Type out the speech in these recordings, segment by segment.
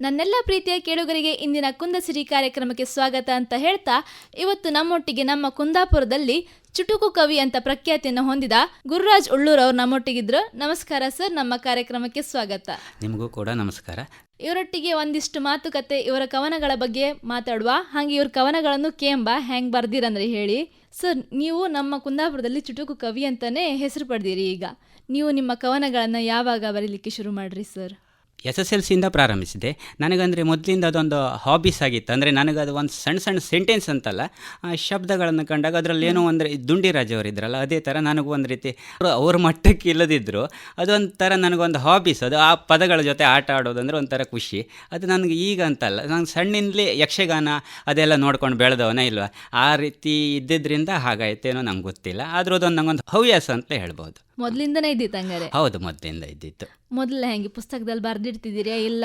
ನನ್ನೆಲ್ಲ ಪ್ರೀತಿಯ ಕೇಳುಗರಿಗೆ ಇಂದಿನ ಕುಂದಸಿರಿ ಕಾರ್ಯಕ್ರಮಕ್ಕೆ ಸ್ವಾಗತ ಅಂತ ಹೇಳ್ತಾ ಇವತ್ತು ನಮ್ಮೊಟ್ಟಿಗೆ ನಮ್ಮ ಕುಂದಾಪುರದಲ್ಲಿ ಚುಟುಕು ಕವಿ ಅಂತ ಪ್ರಖ್ಯಾತಿಯನ್ನು ಹೊಂದಿದ ಗುರುರಾಜ್ ಉಳ್ಳೂರ್ ಅವ್ರು ನಮ್ಮೊಟ್ಟಿಗಿದ್ರು. ನಮಸ್ಕಾರ ಸರ್ ನಮ್ಮ ಕಾರ್ಯಕ್ರಮಕ್ಕೆ ಸ್ವಾಗತ. ನಿಮಗೂ ಕೂಡ ನಮಸ್ಕಾರ. ಇವರೊಟ್ಟಿಗೆ ಒಂದಿಷ್ಟು ಮಾತುಕತೆ ಇವರ ಕವನಗಳ ಬಗ್ಗೆ ಮಾತಾಡುವ ಹಾಗೆ ಇವ್ರ ಕವನಗಳನ್ನು ಕೇಂಬ ಹೆಂಗ್ ಬರ್ದಿರಂದ್ರೆ ಹೇಳಿ. ಸರ್ ನೀವು ನಮ್ಮ ಕುಂದಾಪುರದಲ್ಲಿ ಚುಟುಕು ಕವಿ ಅಂತಾನೆ ಹೆಸರು ಪಡೆದಿರಿ ಈಗ. ನೀವು ನಿಮ್ಮ ಕವನಗಳನ್ನು ಯಾವಾಗ ಬರೀಲಿಕ್ಕೆ ಶುರು ಮಾಡ್ರಿ ಸರ್? ಎಸ್ ಎಸ್ ಎಲ್ ಸಿಯಿಂದ ಪ್ರಾರಂಭಿಸಿದೆ. ನನಗಂದರೆ ಮೊದಲಿಂದ ಅದೊಂದು ಹಾಬೀಸ್ ಆಗಿತ್ತು. ಅಂದರೆ ನನಗದು ಒಂದು ಸಣ್ಣ ಸಣ್ಣ ಸೆಂಟೆನ್ಸ್ ಅಂತಲ್ಲ, ಆ ಶಬ್ದಗಳನ್ನು ಕಂಡಾಗ ಅದರಲ್ಲಿ ಏನೋ ಅಂದರೆ ದುಂಡಿರಾಜ್ ಅವರಿದ್ರಲ್ಲ ಅದೇ ಥರ ನನಗೂ ಒಂದು ರೀತಿ ಅವರು ಮಟ್ಟಕ್ಕೆ ಇಲ್ಲದಿದ್ದರು ಅದೊಂಥರ ನನಗೊಂದು ಹಾಬೀಸ್ ಅದು ಆ ಪದಗಳ ಜೊತೆ ಆಟ ಆಡೋದಂದ್ರೆ ಒಂಥರ ಖುಷಿ. ಅದು ನನಗೆ ಈಗ ಅಂತಲ್ಲ ನಾನು ಸಣ್ಣಿಂದಲೇ ಯಕ್ಷಗಾನ ಅದೆಲ್ಲ ನೋಡ್ಕೊಂಡು ಬೆಳೆದವನ ಇಲ್ವಾ? ಆ ರೀತಿ ಇದ್ದಿದ್ದರಿಂದ ಹಾಗಾಯ್ತೇನೋ ನಂಗೆ ಗೊತ್ತಿಲ್ಲ. ಆದರೂ ಅದೊಂದು ನಂಗೊಂದು ಹವ್ಯಾಸ ಅಂತ ಹೇಳ್ಬೋದು. ಮೊದಲಿಂದನೇ ಇದ್ದಿತ್ತು ಹಂಗಾರೆ. ಹೌದು ಮೊದಲಿಂದ ಇದ್ದಿತ್ತು. ಮೊದಲೇ ಹೆಂಗೆ ಪುಸ್ತಕದಲ್ಲಿ ಬರ್ದಿಡ್ತಿದ್ದೀರಾ ಇಲ್ಲ?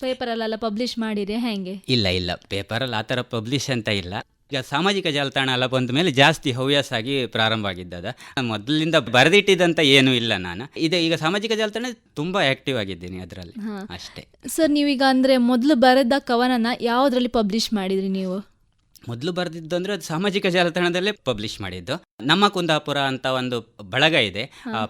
ಪೇಪರಲ್ಲೆಲ್ಲ ಪಬ್ಲಿಷ್ ಮಾಡಿರಿ ಹೆಂಗೆ? ಇಲ್ಲ ಇಲ್ಲ. ಪೇಪರಲ್ಲಿ ಆ ಥರ ಪಬ್ಲಿಷ್ ಅಂತ ಇಲ್ಲ. ಈಗ ಸಾಮಾಜಿಕ ಜಾಲತಾಣ ಎಲ್ಲ ಬಂದ ಮೇಲೆ ಜಾಸ್ತಿ ಹವ್ಯಾಸ ಆಗಿ ಪ್ರಾರಂಭ ಆಗಿದ್ದದ. ಮೊದಲಿಂದ ಬರೆದಿಟ್ಟಿದ್ದಂತ ಏನೂ ಇಲ್ಲ ನಾನು. ಇದೆ ಈಗ ಸಾಮಾಜಿಕ ಜಾಲತಾಣ ತುಂಬಾ ಆಕ್ಟಿವ್ ಆಗಿದ್ದೀನಿ ಅದರಲ್ಲಿ. ಅಷ್ಟೇ. ಸರ್ ನೀವೀಗ ಅಂದ್ರೆ ಮೊದಲು ಬರೆದ ಕವನನ ಯಾವುದ್ರಲ್ಲಿ ಪಬ್ಲಿಷ್ ಮಾಡಿದ್ರಿ ನೀವು? ಮೊದಲು ಬರೆದಿದ್ದು ಅಂದರೆ ಅದು ಸಾಮಾಜಿಕ ಜಾಲತಾಣದಲ್ಲೇ ಪಬ್ಲಿಷ್ ಮಾಡಿದ್ದು. ನಮ್ಮ ಕುಂದಾಪುರ ಅಂತ ಒಂದು ಬಳಗ ಇದೆ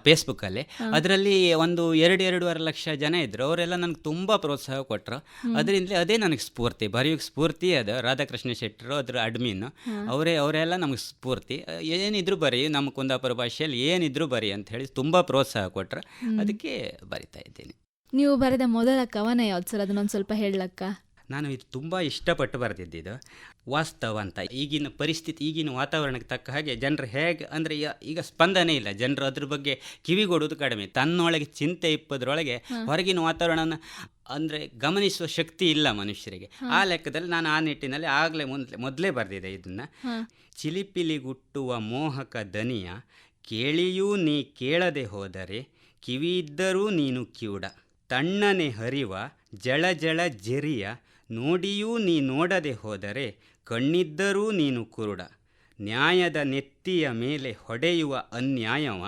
ಫೇಸ್ಬುಕ್ಕಲ್ಲಿ ಅದರಲ್ಲಿ ಒಂದು ಎರಡು ಎರಡೂವರೆ ಲಕ್ಷ ಜನ ಇದ್ದರು ಅವರೆಲ್ಲ ನನಗೆ ತುಂಬ ಪ್ರೋತ್ಸಾಹ ಕೊಟ್ಟರು ಅದರಿಂದಲೇ ಅದೇ ನನಗೆ ಸ್ಫೂರ್ತಿ. ಬರೆಯೋಕ್ಕೆ ಸ್ಫೂರ್ತಿ ಅದು. ರಾಧಾಕೃಷ್ಣ ಶೆಟ್ಟರು ಅದರ ಅಡ್ಮಿನ್ ಅವರೇ ಅವರೆಲ್ಲ ನಮಗೆ ಸ್ಫೂರ್ತಿ. ಏನಿದ್ರು ಬರೀ ನಮ್ಮ ಕುಂದಾಪುರ ಭಾಷೆಯಲ್ಲಿ ಏನಿದ್ರು ಬರೀ ಅಂತ ಹೇಳಿ ತುಂಬ ಪ್ರೋತ್ಸಾಹ ಕೊಟ್ಟರು ಅದಕ್ಕೆ ಬರಿತಾ ಇದ್ದೀನಿ. ನೀವು ಬರೆದ ಮೊದಲ ಕವನ ಯಾವ್ದು ಸರ್? ಅದನ್ನೊಂದು ಸ್ವಲ್ಪ ಹೇಳಕ್ಕ ನಾನು ಇದು ತುಂಬ ಇಷ್ಟಪಟ್ಟು ಬರೆದಿದ್ದಿದ್ದು ವಾಸ್ತವ ಅಂತ. ಈಗಿನ ಪರಿಸ್ಥಿತಿ ಈಗಿನ ವಾತಾವರಣಕ್ಕೆ ತಕ್ಕ ಹಾಗೆ ಜನರು ಹೇಗೆ ಅಂದರೆ ಈಗ ಸ್ಪಂದನೆ ಇಲ್ಲ. ಜನರು ಅದ್ರ ಬಗ್ಗೆ ಕಿವಿಗೊಡೋದು ಕಡಿಮೆ. ತನ್ನೊಳಗೆ ಚಿಂತೆ ಇಪ್ಪದ್ರೊಳಗೆ ಹೊರಗಿನ ವಾತಾವರಣನ ಅಂದರೆ ಗಮನಿಸುವ ಶಕ್ತಿ ಇಲ್ಲ ಮನುಷ್ಯರಿಗೆ. ಆ ಲೆಕ್ಕದಲ್ಲಿ ನಾನು ಆ ನಿಟ್ಟಿನಲ್ಲಿ ಆಗಲೇ ಮೊದಲೇ ಮೊದಲೇ ಬರೆದಿದೆ ಇದನ್ನು. ಚಿಲಿಪಿಲಿಗುಟ್ಟುವ ಮೋಹಕ ದನಿಯ ಕೇಳಿಯೂ ನೀ ಕೇಳದೆ ಹೋದರೆ ಕಿವಿಯಿದ್ದರೂ ನೀನು ಕಿವುಡ. ತಣ್ಣನೆ ಹರಿವ ಜಳ ಜಳ ಜೆರಿಯ ನೋಡಿಯೂ ನೀ ನೋಡದೆ ಹೋದರೆ ಕಣ್ಣಿದ್ದರೂ ನೀನು ಕುರುಡ. ನ್ಯಾಯದ ನೆತ್ತಿಯ ಮೇಲೆ ಹೊಡೆಯುವ ಅನ್ಯಾಯವ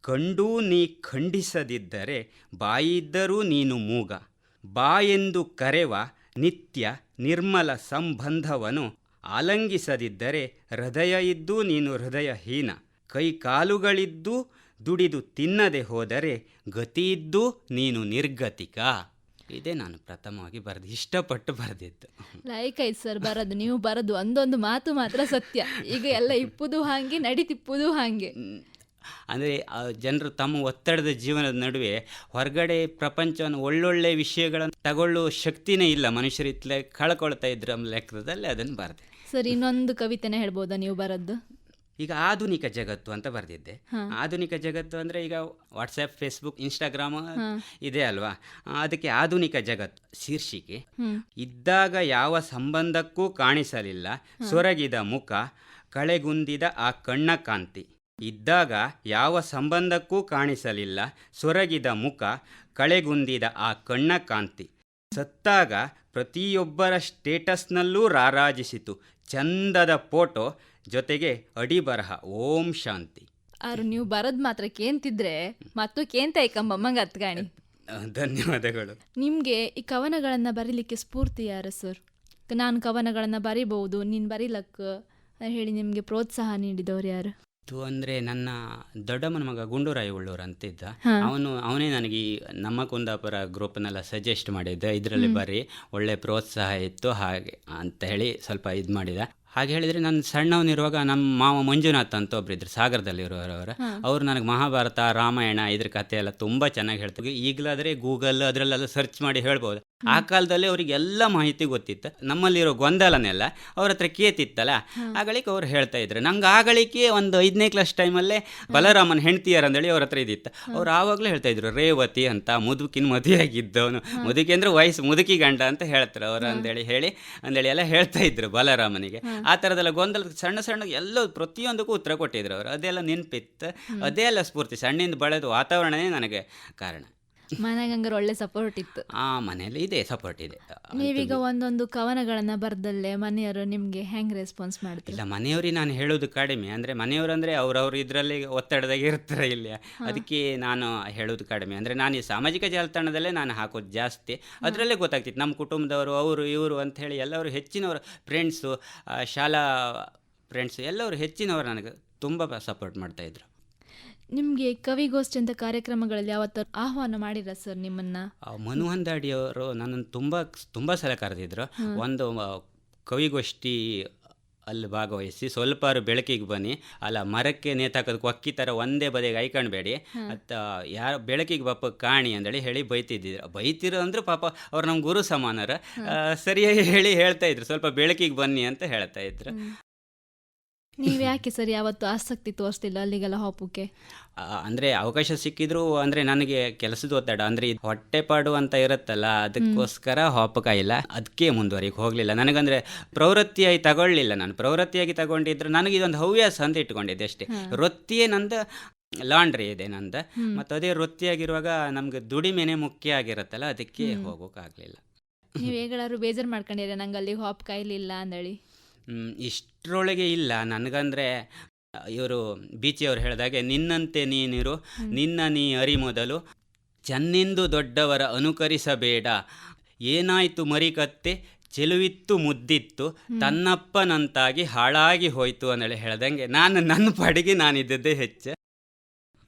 ಕಂಡೂ ನೀ ಖಂಡಿಸದಿದ್ದರೆ ಬಾಯಿದ್ದರೂ ನೀನು ಮೂಗ. ಬಾ ಎಂದು ಕರೆವ ನಿತ್ಯ ನಿರ್ಮಲ ಸಂಬಂಧವನು ಆಲಂಗಿಸದಿದ್ದರೆ ಹೃದಯ ಇದ್ದೂ ನೀನು ಹೃದಯಹೀನ. ಹೀನ ಕಾಲುಗಳಿದ್ದು ದುಡಿದು ತಿನ್ನದೆ ಹೋದರೆ ಗತಿಯಿದ್ದೂ ನೀನು ನಿರ್ಗತಿಕ. ಇದೇ ನಾನು ಪ್ರಥಮವಾಗಿ ಬರೆದು ಇಷ್ಟಪಟ್ಟು ಬರೆದಿದ್ದು. ಲೈಕ್ ಐತ್ ಸರ್ ಬರೋದು ನೀವು ಬರೋದು ಒಂದೊಂದು ಮಾತು ಮಾತ್ರ ಸತ್ಯ. ಈಗ ಎಲ್ಲ ಇಪ್ಪುದು ಹಾಗೆ ನಡೀತಿಪ್ಪುದು ಹಾಗೆ. ಅಂದರೆ ಜನರು ತಮ್ಮ ಒತ್ತಡದ ಜೀವನದ ನಡುವೆ ಹೊರಗಡೆ ಪ್ರಪಂಚವನ್ನು ಒಳ್ಳೊಳ್ಳೆ ವಿಷಯಗಳನ್ನು ತಗೊಳ್ಳುವ ಶಕ್ತಿನೇ ಇಲ್ಲ. ಮನುಷ್ಯರು ಇತ್ತಲೇ ಕಳ್ಕೊಳ್ತಾ ಇದ್ರ ಲೆಕ್ಕದಲ್ಲಿ ಅದನ್ನು ಬರದೆ. ಸರ್ ಇನ್ನೊಂದು ಕವಿತೆನೇ ಹೇಳ್ಬೋದಾ ನೀವು ಬರದ್ದು? ಈಗ ಆಧುನಿಕ ಜಗತ್ತು ಅಂತ ಬರೆದಿದ್ದೆ. ಆಧುನಿಕ ಜಗತ್ತು ಅಂದರೆ ಈಗ ವಾಟ್ಸಪ್ ಫೇಸ್ಬುಕ್ ಇನ್ಸ್ಟಾಗ್ರಾಮ್ ಇದೆ ಅಲ್ವಾ? ಅದಕ್ಕೆ ಆಧುನಿಕ ಜಗತ್ತು ಶೀರ್ಷಿಕೆ. ಇದ್ದಾಗ ಯಾವ ಸಂಬಂಧಕ್ಕೂ ಕಾಣಿಸಲಿಲ್ಲ. ಸೊರಗಿದ ಮುಖ ಕಳೆಗುಂದಿದ ಆ ಕಣ್ಣ ಕಾಂತಿ. ಇದ್ದಾಗ ಯಾವ ಸಂಬಂಧಕ್ಕೂ ಕಾಣಿಸಲಿಲ್ಲ. ಸೊರಗಿದ ಮುಖ ಕಳೆಗುಂದಿದ ಆ ಕಣ್ಣ ಕಾಂತಿ. ಸತ್ತಾಗ ಪ್ರತಿಯೊಬ್ಬರ ಸ್ಟೇಟಸ್ನಲ್ಲೂ ರಾರಾಜಿಸಿತು. ಚಂದದ ಫೋಟೋ ಜೊತೆಗೆ ಅಡಿ ಬರಹ ಓಂ ಶಾಂತಿ. ಆರು ನೀವು ಬರದ್ ಮಾತ್ರ ಕೇಂತಿದ್ರೆ ಮತ್ತು ಕೇಂತ ಐಕಂಬಮ್ಮಂಗ ಅತ್ಗಾಣಿ ಧನ್ಯವಾದಗಳು. ನಿಮಗೆ ಈ ಕವನಗಳನ್ನು ಬರೀಲಿಕ್ಕೆ ಸ್ಫೂರ್ತಿ ಯಾರು ಸರ್? ನಾನು ಕವನಗಳನ್ನು ಬರಿಬಹುದು ನೀನು ಬರೀಲಕ್ಕ ಹೇಳಿ ನಿಮಗೆ ಪ್ರೋತ್ಸಾಹ ನೀಡಿದವರು ಯಾರು? ಇದು ಅಂದ್ರೆ ನನ್ನ ದೊಡ್ಡಮ್ಮನ ಮಗ ಗುಂಡೂರಾಯಿ ಉಳ್ಳೂರು ಅಂತಿದ್ದ ಅವನು ಅವನೇ ನನಗೆ ಈ ನಮ್ಮ ಕುಂದಾಪುರ ಗ್ರೂಪ್ನೆಲ್ಲ ಸಜೆಸ್ಟ್ ಮಾಡಿದ್ದ. ಇದರಲ್ಲಿ ಬರೀ ಒಳ್ಳೆ ಪ್ರೋತ್ಸಾಹ ಇತ್ತು ಹಾಗೆ ಅಂತ ಹೇಳಿ ಸ್ವಲ್ಪ ಇದು ಮಾಡಿದ. ಹಾಗೆ ಹೇಳಿದರೆ ನಾನು ಸಣ್ಣವನಿರುವಾಗ ನಮ್ಮ ಮಾವ ಮಂಜುನಾಥ್ ಅಂತ ಒಬ್ಬರಿದ್ರು ಸಾಗರದಲ್ಲಿರುವವರು ಅವರು ನನಗೆ ಮಹಾಭಾರತ ರಾಮಾಯಣ ಇದ್ರ ಕಥೆ ಎಲ್ಲ ತುಂಬ ಚೆನ್ನಾಗಿ ಹೇಳ್ತಾರೆ ಈಗಲಾದರೆ ಗೂಗಲ್ ಅದರಲ್ಲೆಲ್ಲ ಸರ್ಚ್ ಮಾಡಿ ಹೇಳ್ಬೋದು. ಆ ಕಾಲದಲ್ಲಿ ಅವರಿಗೆ ಎಲ್ಲ ಮಾಹಿತಿ ಗೊತ್ತಿತ್ತು. ನಮ್ಮಲ್ಲಿರೋ ಗೊಂದಲನೆಲ್ಲ ಅವ್ರ ಹತ್ರ ಕೇತಿತ್ತಲ್ಲ? ಆಗಳಿಕೆ ಅವ್ರು ಹೇಳ್ತಾ ಇದ್ರು. ನಂಗೆ ಆಗಳಿಕೆ ಒಂದು ಐದನೇ ಕ್ಲಾಸ್ ಟೈಮಲ್ಲೇ ಬಲರಾಮನ್ ಹೆಂಡತಿಯರ್ ಅಂದೇಳಿ ಅವ್ರ ಹತ್ರ ಇದ್ದಿತ್ತು. ಅವ್ರು ಆವಾಗಲೇ ಹೇಳ್ತಾ ಇದ್ರು ರೇವತಿ ಅಂತ ಮುದುಕಿನ ಮದುವೆಯಾಗಿದ್ದವನು. ಮುದುಕಿ ಅಂದ್ರೆ ವಯಸ್ಸು ಮುದುಕಿ ಗಂಡ ಅಂತ ಹೇಳ್ತಾರೆ ಅವ್ರು ಅಂದೇಳಿ ಹೇಳಿ ಅಂದೇಳಿ ಎಲ್ಲ ಹೇಳ್ತಾ ಇದ್ರು ಬಲರಾಮನಿಗೆ. ಆ ಥರದೆಲ್ಲ ಗೊಂದಲ ಸಣ್ಣ ಸಣ್ಣ ಎಲ್ಲ ಪ್ರತಿಯೊಂದಕ್ಕೂ ಉತ್ತರ ಕೊಟ್ಟಿದ್ರು ಅವರು. ಅದೆಲ್ಲ ನೆನಪಿತ್ತು. ಅದೇ ಎಲ್ಲ ಸ್ಫೂರ್ತಿ ಸಣ್ಣಿಂದ ಬೆಳೆದು ವಾತಾವರಣನೇ ನನಗೆ ಕಾರಣ. ಮನೆಗೆ ಹಂಗಾರೆ ಒಳ್ಳೆ ಸಪೋರ್ಟ್ ಇತ್ತು. ಆ ಮನೆಯಲ್ಲಿ ಇದೆ ಸಪೋರ್ಟ್ ಇದೆ. ನೀವೀಗ ಒಂದೊಂದು ಕವನಗಳನ್ನ ಬರ್ದಲ್ಲೇ ಮನೆಯವರು ನಿಮ್ಗೆ ಹೆಂಗ್ ರೆಸ್ಪಾನ್ಸ್ ಮಾಡ್ತಿಲ್ಲ ಇಲ್ಲ ಮನೆಯವ್ರಿಗೆ ನಾನು ಹೇಳೋದು ಕಡಿಮೆ. ಅಂದ್ರೆ ಮನೆಯವರು ಅಂದ್ರೆ ಅವ್ರವ್ರು ಇದರಲ್ಲಿ ಒತ್ತಡದಾಗ ಇರ್ತಾರೆ ಇಲ್ಲಿ. ಅದಕ್ಕೆ ನಾನು ಹೇಳೋದು ಕಡಿಮೆ. ಅಂದ್ರೆ ನಾನು ಈ ಸಾಮಾಜಿಕ ಜಾಲತಾಣದಲ್ಲೇ ನಾನು ಹಾಕೋದು ಜಾಸ್ತಿ. ಅದರಲ್ಲೇ ಗೊತ್ತಾಗ್ತಿತ್ತು ನಮ್ಮ ಕುಟುಂಬದವರು ಅವರು ಇವರು ಅಂತ ಹೇಳಿ ಎಲ್ಲರೂ ಹೆಚ್ಚಿನವರು ಫ್ರೆಂಡ್ಸು ಶಾಲಾ ಫ್ರೆಂಡ್ಸು ಎಲ್ಲರೂ ಹೆಚ್ಚಿನವರು ನನಗೆ ತುಂಬ ಸಪೋರ್ಟ್ ಮಾಡ್ತಾಯಿದ್ರು ನಿಮ್ಗೆ ಕವಿಗೋಷ್ಠಿ ಅಂತ ಕಾರ್ಯಕ್ರಮಗಳಲ್ಲಿ ಯಾವತ್ತಾರು ಆಹ್ವಾನ ಮಾಡಿರ ಸರ್ ನಿಮ್ಮನ್ನ? ಮನೋಹನ್ ಮನು ಹಂದಾಡಿಯವರು ನನ್ನನ್ನು ತುಂಬಾ ತುಂಬಾ ಸಲ ಕರೆದಿದ್ರು. ಒಂದು ಕವಿಗೋಷ್ಠಿ ಅಲ್ಲಿ ಭಾಗವಹಿಸಿ ಸ್ವಲ್ಪ ಬೆಳಕಿಗೆ ಬನ್ನಿ. ಅಲ್ಲ ಮರಕ್ಕೆ ನೇತಾಕೋದು ಅಕ್ಕಿ ಥರ ಒಂದೇ ಬದಿಗೆ ಐಕಾಣ್ಬೇಡಿ. ಅತ್ತ ಯಾರು ಬೆಳಕಿಗೆ ಬಪ್ಪ ಕಾಣಿ ಅಂದೇಳಿ ಹೇಳಿ ಬೈತಿದ್ದಿದ್ರು. ಬೈತಿರೋ ಅಂದ್ರೆ ಪಾಪ ಅವ್ರು ನಮ್ಮ ಗುರು ಸಮಾನರ. ಸರಿಯಾಗಿ ಹೇಳಿ ಹೇಳ್ತಾ ಇದ್ರು. ಸ್ವಲ್ಪ ಬೆಳಕಿಗೆ ಬನ್ನಿ ಅಂತ ಹೇಳ್ತಾ ಇದ್ರು. ನೀವ್ ಯಾಕೆ ಸರ್ ಯಾವತ್ತು ಆಸಕ್ತಿ ತೋರಿಸ್ತಿಲ್ಲ ಅಲ್ಲಿಗೆಲ್ಲ ಹೋಪಕ್ಕೆ? ಅಂದರೆ ಅವಕಾಶ ಸಿಕ್ಕಿದ್ರು ಅಂದ್ರೆ ನನಗೆ ಕೆಲಸದ ಒತ್ತಡ ಅಂದ್ರೆ ಇದು ಹೊಟ್ಟೆಪಾಡು ಅಂತ ಇರುತ್ತಲ್ಲ ಅದಕ್ಕೋಸ್ಕರ ಹಾಪಕಾಯಿಲ್ಲ ಅದಕ್ಕೆ ಮುಂದುವರಿಗೆ ಹೋಗಲಿಲ್ಲ. ನನಗಂದರೆ ಪ್ರವೃತ್ತಿಯಾಗಿ ತಗೊಳ್ಳಿಲ್ಲ ನಾನು. ಪ್ರವೃತ್ತಿಯಾಗಿ ತಗೊಂಡಿದ್ರೆ ನನಗೆ ಇದೊಂದು ಹವ್ಯಾಸ ಅಂತ ಇಟ್ಕೊಂಡಿದ್ದೆ ಅಷ್ಟೇ. ವೃತ್ತಿಯೇ ನಂದು ಲಾಂಡ್ರಿ ಇದೆ ನಂದು. ಮತ್ತು ಅದೇ ವೃತ್ತಿಯಾಗಿರುವಾಗ ನಮ್ಗೆ ದುಡಿಮೆನೆ ಮುಖ್ಯ ಆಗಿರುತ್ತಲ್ಲ ಅದಕ್ಕೆ ಹೋಗೋಕ್ಕಾಗಲಿಲ್ಲ ನೀವು ಹೇಗಾದ್ರು ಬೇಜಾರು ಮಾಡ್ಕೊಂಡಿರ ನಂಗೆ ಅಲ್ಲಿ ಹಾಪ್ ಕಾಯಿಲಿಲ್ಲ ಅಂದೇಳಿ ಇಷ್ಟರೊಳಗೆ ಇಲ್ಲ. ನನಗಂದರೆ ಇವರು ಬೀಚಿಯವರು ಹೇಳಿದಾಗೆ ನಿನ್ನಂತೆ ನೀನಿರು ನಿನ್ನ ನೀ ಅರಿ ಮೊದಲು. ಚೆನ್ನೆಂದು ದೊಡ್ಡವರ ಅನುಕರಿಸಬೇಡ. ಏನಾಯಿತು ಮರಿಕತ್ತೆ ಚೆಲುವಿತ್ತು ಮುದ್ದಿತ್ತು. ತನ್ನಪ್ಪನಂತಾಗಿ ಹಾಳಾಗಿ ಹೋಯ್ತು ಅನ್ನೇಳಿ ಹೇಳ್ದಂಗೆ ನಾನು ನನ್ನ ಪಾಡಿಗೆ ನಾನಿದ್ದದ್ದೇ ಹೆಚ್ಚು.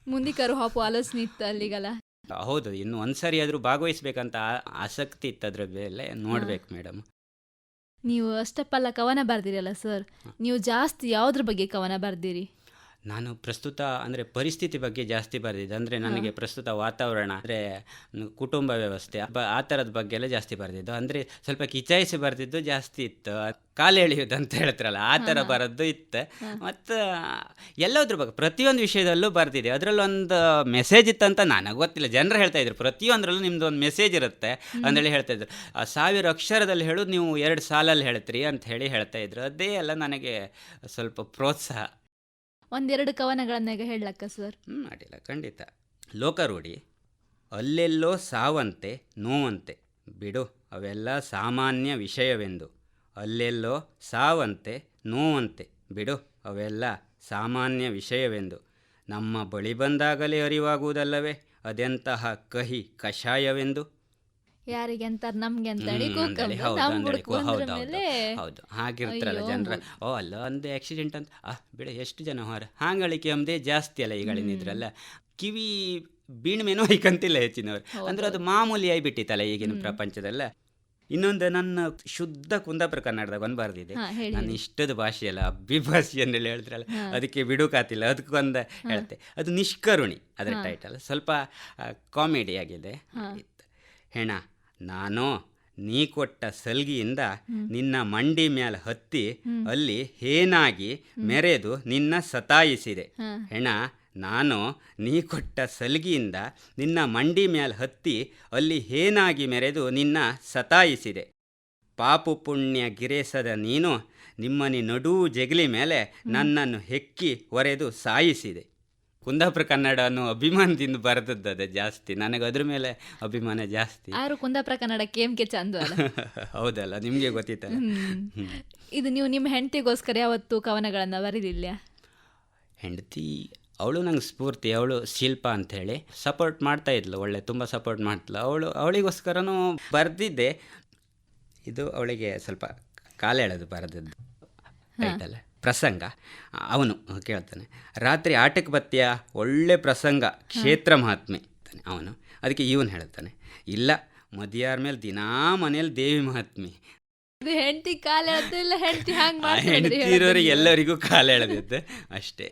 ಮುಂದಿಕರು ಹಾಪು ಆಲೋಚನೆ ಇತ್ತು ಅಲ್ಲಿಗೆಲ್ಲ. ಹೌದು ಇನ್ನು ಒಂದ್ಸರಿ ಆದರೂ ಭಾಗವಹಿಸ್ಬೇಕಂತ ಆಸಕ್ತಿ ಇತ್ತು ಅದ್ರ ಮೇಲೆ ನೋಡ್ಬೇಕು ಮೇಡಮ್. ನೀವು ಅಷ್ಟಪ್ಪಲ್ಲ ಕವನ ಬರ್ದಿರಲ್ಲ ಸರ್ ನೀವು ಜಾಸ್ತಿ ಯಾವುದ್ರ ಬಗ್ಗೆ ಕವನ ಬರ್ದಿರಿ? ನಾನು ಪ್ರಸ್ತುತ ಅಂದರೆ ಪರಿಸ್ಥಿತಿ ಬಗ್ಗೆ ಜಾಸ್ತಿ ಬರೆದಿದ್ದೆ ಅಂದರೆ ನನಗೆ ಪ್ರಸ್ತುತ ವಾತಾವರಣ ಅಂದರೆ ಕುಟುಂಬ ವ್ಯವಸ್ಥೆ ಬ- ಆ ಥರದ ಬಗ್ಗೆ ಎಲ್ಲ ಜಾಸ್ತಿ ಬರೆದಿದ್ದು. ಅಂದರೆ ಸ್ವಲ್ಪ ಕಿಚಾಯಿಸಿ ಬರೆದಿದ್ದು ಜಾಸ್ತಿ ಇತ್ತು. ಕಾಲು ಎಳೆಯೋದು ಅಂತ ಹೇಳ್ತಾರಲ್ಲ ಆ ಥರ ಬರೋದು ಇತ್ತು. ಮತ್ತು ಎಲ್ಲದ್ರ ಬಗ್ಗೆ ಪ್ರತಿಯೊಂದು ವಿಷಯದಲ್ಲೂ ಬರೆದಿದೆ. ಅದರಲ್ಲೊಂದು ಮೆಸೇಜ್ ಇತ್ತಂತ ನನಗೆ ಗೊತ್ತಿಲ್ಲ. ಜನರು ಹೇಳ್ತಾ ಇದ್ರು ಪ್ರತಿಯೊಂದರಲ್ಲೂ ನಿಮ್ದು ಒಂದು ಮೆಸೇಜ್ ಇರುತ್ತೆ ಅಂದೇಳಿ ಹೇಳ್ತಾ ಇದ್ರು. ಆ ಸಾವಿರ ಅಕ್ಷರದಲ್ಲಿ ಹೇಳೋದು ನೀವು ಎರಡು ಸಾಲಲ್ಲಿ ಹೇಳ್ತೀರಿ ಅಂತ ಹೇಳಿ ಹೇಳ್ತಾ ಇದ್ರು. ಅದೇ ಎಲ್ಲ ನನಗೆ ಸ್ವಲ್ಪ ಪ್ರೋತ್ಸಾಹ. ಒಂದೆರಡು ಕವನಗಳನ್ನ ಹೇಳಕ್ಕ ಸರ್? ಹ್ಮ್, ಅಡ್ಡಿಲ್ಲ ಖಂಡಿತ. ಲೋಕರೂಢಿ ಅಲ್ಲೆಲ್ಲೋ ಸಾವಂತೆ ನೋವಂತೆ. ಬಿಡು ಅವೆಲ್ಲ ಸಾಮಾನ್ಯ ವಿಷಯವೆಂದು. ಅಲ್ಲೆಲ್ಲೋ ಸಾವಂತೆ ನೋವಂತೆ. ಬಿಡು ಅವೆಲ್ಲ ಸಾಮಾನ್ಯ ವಿಷಯವೆಂದು. ನಮ್ಮ ಬಳಿ ಬಂದಾಗಲೇ ಅರಿವಾಗುವುದಲ್ಲವೇ? ಅದೆಂತಹ ಕಹಿ ಕಷಾಯವೆಂದು? ಯಾರಿಗೆ ಅಂತಾರೆ ನಮ್ಗೆ ಅಂತೇಳಿ ಅಂದೇಳಿ, ಹೌದು, ಅಂದೇಳಿ, ಹಾಗಿರ್ತಾರಲ್ಲ ಜನರ. ಓ ಅಲ್ಲ ಒಂದು ಆಕ್ಸಿಡೆಂಟ್ ಅಂತ. ಆ ಬಿಡ ಎಷ್ಟು ಜನ ಹೊರ ಹಾಂಗಳಿಕೆ ಅಂದೇ ಜಾಸ್ತಿ ಅಲ್ಲ ಇದ್ರಲ್ಲ. ಕಿವಿ ಬೀಣ್ಮೇನೋ ಐಕಂತಿಲ್ಲ ಹೆಚ್ಚಿನವ್ರು. ಅಂದ್ರೆ ಅದು ಮಾಮೂಲಿ ಆಗಿಬಿಟ್ಟಿತ್ತಲ್ಲ ಈಗಿನ ಪ್ರಪಂಚದಲ್ಲ. ಇನ್ನೊಂದು ನನ್ನ ಶುದ್ಧ ಕುಂದಾಪುರ ಕನ್ನಡದಾಗ ಒಂದು ಬರ್ದಿದೆ. ನಾನು ಇಷ್ಟದ ಭಾಷೆ ಅಲ್ಲ ಅಭಿಭಾಷೆ ಹೇಳಿದ್ರಲ್ಲ ಹೇಳ್ತಾರಲ್ಲ ಅದಕ್ಕೆ ಬಿಡುಕಾತಿಲ್ಲ. ಅದಕ್ಕೊಂದು ಹೇಳ್ತೆ. ಅದು ನಿಷ್ಕರುಣಿ ಅದರ ಟೈಟಲ್ ಸ್ವಲ್ಪ ಕಾಮಿಡಿ ಆಗಿದೆ. ಹೆಣ. ನಾನು ನೀ ಕೊಟ್ಟ ಸಲ್ಗಿಯಿಂದ ನಿನ್ನ ಮಂಡಿ ಮ್ಯಾಲ ಹತ್ತಿ ಅಲ್ಲಿ ಹೇನಾಗಿ ಮೆರೆದು ನಿನ್ನ ಸತಾಯಿಸಿದೆ. ಹೆಣ ನಾನು ನೀ ಕೊಟ್ಟ ಸಲ್ಗಿಯಿಂದ ನಿನ್ನ ಮಂಡಿ ಮ್ಯಾಲ ಹತ್ತಿ ಅಲ್ಲಿ ಹೇನಾಗಿ ಮೆರೆದು ನಿನ್ನ ಸತಾಯಿಸಿದೆ. ಪಾಪು ಪುಣ್ಯ ಗಿರೇಸದ ನೀನು ನಿಮ್ಮನಿ ನಡೂ ಜಗಲಿ ಮೇಲೆ ನನ್ನನ್ನು ಹೆಕ್ಕಿ ಒರೆದು ಸಾಯಿಸಿದೆ. ಕುಂದಾಪುರ ಕನ್ನಡ ಅನ್ನೋ ಅಭಿಮಾನದಿಂದ ಬರೆದದ್ದು ಜಾಸ್ತಿ. ನನಗೆ ಅದ್ರ ಮೇಲೆ ಅಭಿಮಾನ ಜಾಸ್ತಿ. ಆರು ಕುಂದಾಪುರ ಕನ್ನಡ ಕೇಮ್ಕೆ ಚಂದ ಹೌದಲ್ಲ ನಿಮಗೆ ಗೊತ್ತಿತ್ತಲ್ಲ? ಇದು ನೀವು ನಿಮ್ಮ ಹೆಂಡತಿಗೋಸ್ಕರ ಯಾವತ್ತು ಕವನಗಳನ್ನು ಬರೆದಿಲ್ಲ ಹೆಂಡತಿ ಅವಳು ನಂಗೆ ಸ್ಫೂರ್ತಿ ಅವಳು ಶಿಲ್ಪ ಅಂಥೇಳಿ ಸಪೋರ್ಟ್ ಮಾಡ್ತಾ ಇದ್ಲು ಒಳ್ಳೆ ತುಂಬ ಸಪೋರ್ಟ್ ಮಾಡ್ತಳು ಅವಳು ಅವಳಿಗೋಸ್ಕರನೂ ಬರೆದಿದ್ದೆ. ಇದು ಅವಳಿಗೆ ಸ್ವಲ್ಪ ಕಾಲೆಳೆದು ಬರೆದದ್ದು. ಟೈಟಲ್ ಪ್ರಸಂಗ. ಅವನು ಕೇಳ್ತಾನೆ ರಾತ್ರಿ ಆಟಕ್ಕೆ ಬತ್ತೀಯ? ಒಳ್ಳೆ ಪ್ರಸಂಗ ಕ್ಷೇತ್ರ ಮಹಾತ್ಮೆ. ಅಂತಾನೆ ಅವನು. ಅದಕ್ಕೆ ಇವನು ಹೇಳ್ತಾನೆ ಇಲ್ಲ ಮದಿಯಾರ ಮೇಲೆ ದಿನಾ ಮನೇಲಿ ದೇವಿ ಮಹಾತ್ಮೆ. ಹೆಂಡತಿ ಕಾಲ ಹೆಂಡತಿ ಎಲ್ಲರಿಗೂ ಕಾಲೆಳೆದಿದ್ದು ಅಷ್ಟೇ.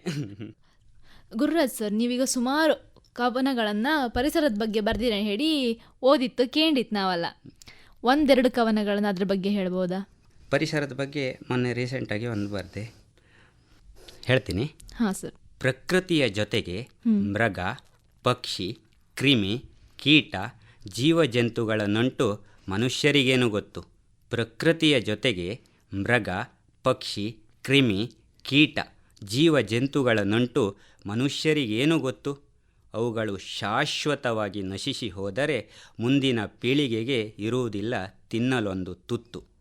ಗುರುರಾಜ್ ಸರ್ ನೀವೀಗ ಸುಮಾರು ಕವನಗಳನ್ನ ಪರಿಸರದ ಬಗ್ಗೆ ಬರ್ದಿರ ಹೇಳಿ ಓದಿತ್ತು ಕೇಂಡಿತ್ತು ನಾವಲ್ಲ. ಒಂದೆರಡು ಕವನಗಳನ್ನ ಅದ್ರ ಬಗ್ಗೆ ಹೇಳ್ಬೋದಾ? ಪರಿಸರದ ಬಗ್ಗೆ ಮೊನ್ನೆ ರೀಸೆಂಟಾಗಿ ಒಂದು ಬರೆದೆ. ಹೇಳ್ತೀನಿ. ಹಾಂ ಸರ್. ಪ್ರಕೃತಿಯ ಜೊತೆಗೆ ಮೃಗ ಪಕ್ಷಿ ಕ್ರಿಮಿ ಕೀಟ ಜೀವಜಂತುಗಳ ನಂಟು ಮನುಷ್ಯರಿಗೇನು ಗೊತ್ತು? ಪ್ರಕೃತಿಯ ಜೊತೆಗೆ ಮೃಗ ಪಕ್ಷಿ ಕ್ರಿಮಿ ಕೀಟ ಜೀವಜಂತುಗಳ ನಂಟು ಮನುಷ್ಯರಿಗೇನು ಗೊತ್ತು? ಅವುಗಳು ಶಾಶ್ವತವಾಗಿ ನಶಿಸಿ ಹೋದರೆ ಮುಂದಿನ ಪೀಳಿಗೆಗೆ ಇರುವುದಿಲ್ಲ ತಿನ್ನಲೊಂದು ತುತ್ತು.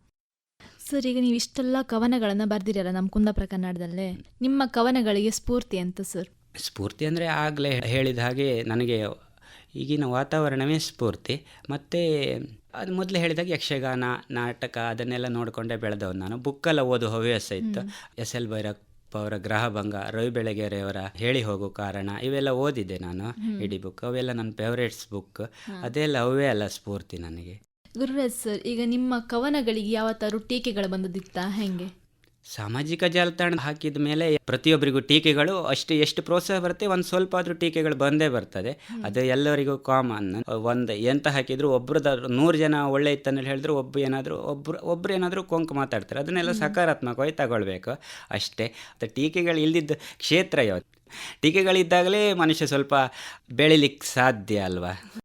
ಸರ್ ಈಗ ನೀವು ಇಷ್ಟೆಲ್ಲ ಕವನಗಳನ್ನು ಬರ್ದಿರಲ್ಲ ನಮ್ಮ ಕುಂದಾಪುರ ಕನ್ನಡದಲ್ಲೇ? ನಿಮ್ಮ ಕವನಗಳಿಗೆ ಸ್ಫೂರ್ತಿ ಅಂತ ಸರ್. ಸ್ಫೂರ್ತಿ ಅಂದರೆ ಆಗಲೇ ಹೇಳಿದ ಹಾಗೆ ನನಗೆ ಈಗಿನ ವಾತಾವರಣವೇ ಸ್ಫೂರ್ತಿ. ಮತ್ತು ಅದು ಮೊದಲು ಹೇಳಿದಾಗ ಯಕ್ಷಗಾನ ನಾಟಕ ಅದನ್ನೆಲ್ಲ ನೋಡಿಕೊಂಡೇ ಬೆಳೆದವನು ನಾನು. ಬುಕ್ಕೆಲ್ಲ ಓದು ಹವ್ಯಾಸ ಇತ್ತು. ಎಸ್ ಎಲ್ ಭೈರಪ್ಪ ಅವರ ಗ್ರಹಭಂಗ ರವಿ ಬೆಳಗೆರೆಯವರ ಹೇಳಿ ಹೋಗು ಕಾರಣ ಇವೆಲ್ಲ ಓದಿದ್ದೆ ನಾನು ಇಡೀ ಬುಕ್. ಅವೆಲ್ಲ ನನ್ನ ಫೇವ್ರೇಟ್ಸ್ ಬುಕ್ ಅದೆಲ್ಲ ಅವೇ ಅಲ್ಲ ಸ್ಫೂರ್ತಿ ನನಗೆ. ಗುರುರಾಜ್ ಸರ್ ಈಗ ನಿಮ್ಮ ಕವನಗಳಿಗೆ ಯಾವತ್ತಾರು ಟೀಕೆಗಳು ಬಂದದಿತ್ತಾ? ಹೆಂಗೆ? ಸಾಮಾಜಿಕ ಜಾಲತಾಣ ಹಾಕಿದ ಮೇಲೆ ಪ್ರತಿಯೊಬ್ಬರಿಗೂ ಟೀಕೆಗಳು ಅಷ್ಟು ಎಷ್ಟು ಪ್ರೋತ್ಸಾಹ ಬರುತ್ತೆ? ಒಂದು ಸ್ವಲ್ಪ ಆದರೂ ಟೀಕೆಗಳು ಬಂದೇ ಬರ್ತದೆ. ಅದು ಎಲ್ಲರಿಗೂ ಕಾಮನ್ ಒಂದು ಎಂತ ಹಾಕಿದ್ರು ಒಬ್ರದ ನೂರು ಜನ ಒಳ್ಳೆ ಇತ್ತಂದೇಳಿ ಹೇಳಿದ್ರು ಒಬ್ಬ ಏನಾದರೂ ಒಬ್ರು ಒಬ್ರು ಏನಾದರೂ ಕೊಂಕು ಮಾತಾಡ್ತಾರೆ. ಅದನ್ನೆಲ್ಲ ಸಕಾರಾತ್ಮಕವಾಗಿ ತಗೊಳ್ಬೇಕು. ಅಷ್ಟೇ. ಅದು ಟೀಕೆಗಳು ಇಲ್ದಿದ್ದ ಕ್ಷೇತ್ರ ಯಾವ್ದು? ಟೀಕೆಗಳಿದ್ದಾಗಲೇ ಮನುಷ್ಯ ಸ್ವಲ್ಪ ಬೆಳಿಲಿಕ್ಕೆ ಸಾಧ್ಯ ಅಲ್ವಾ?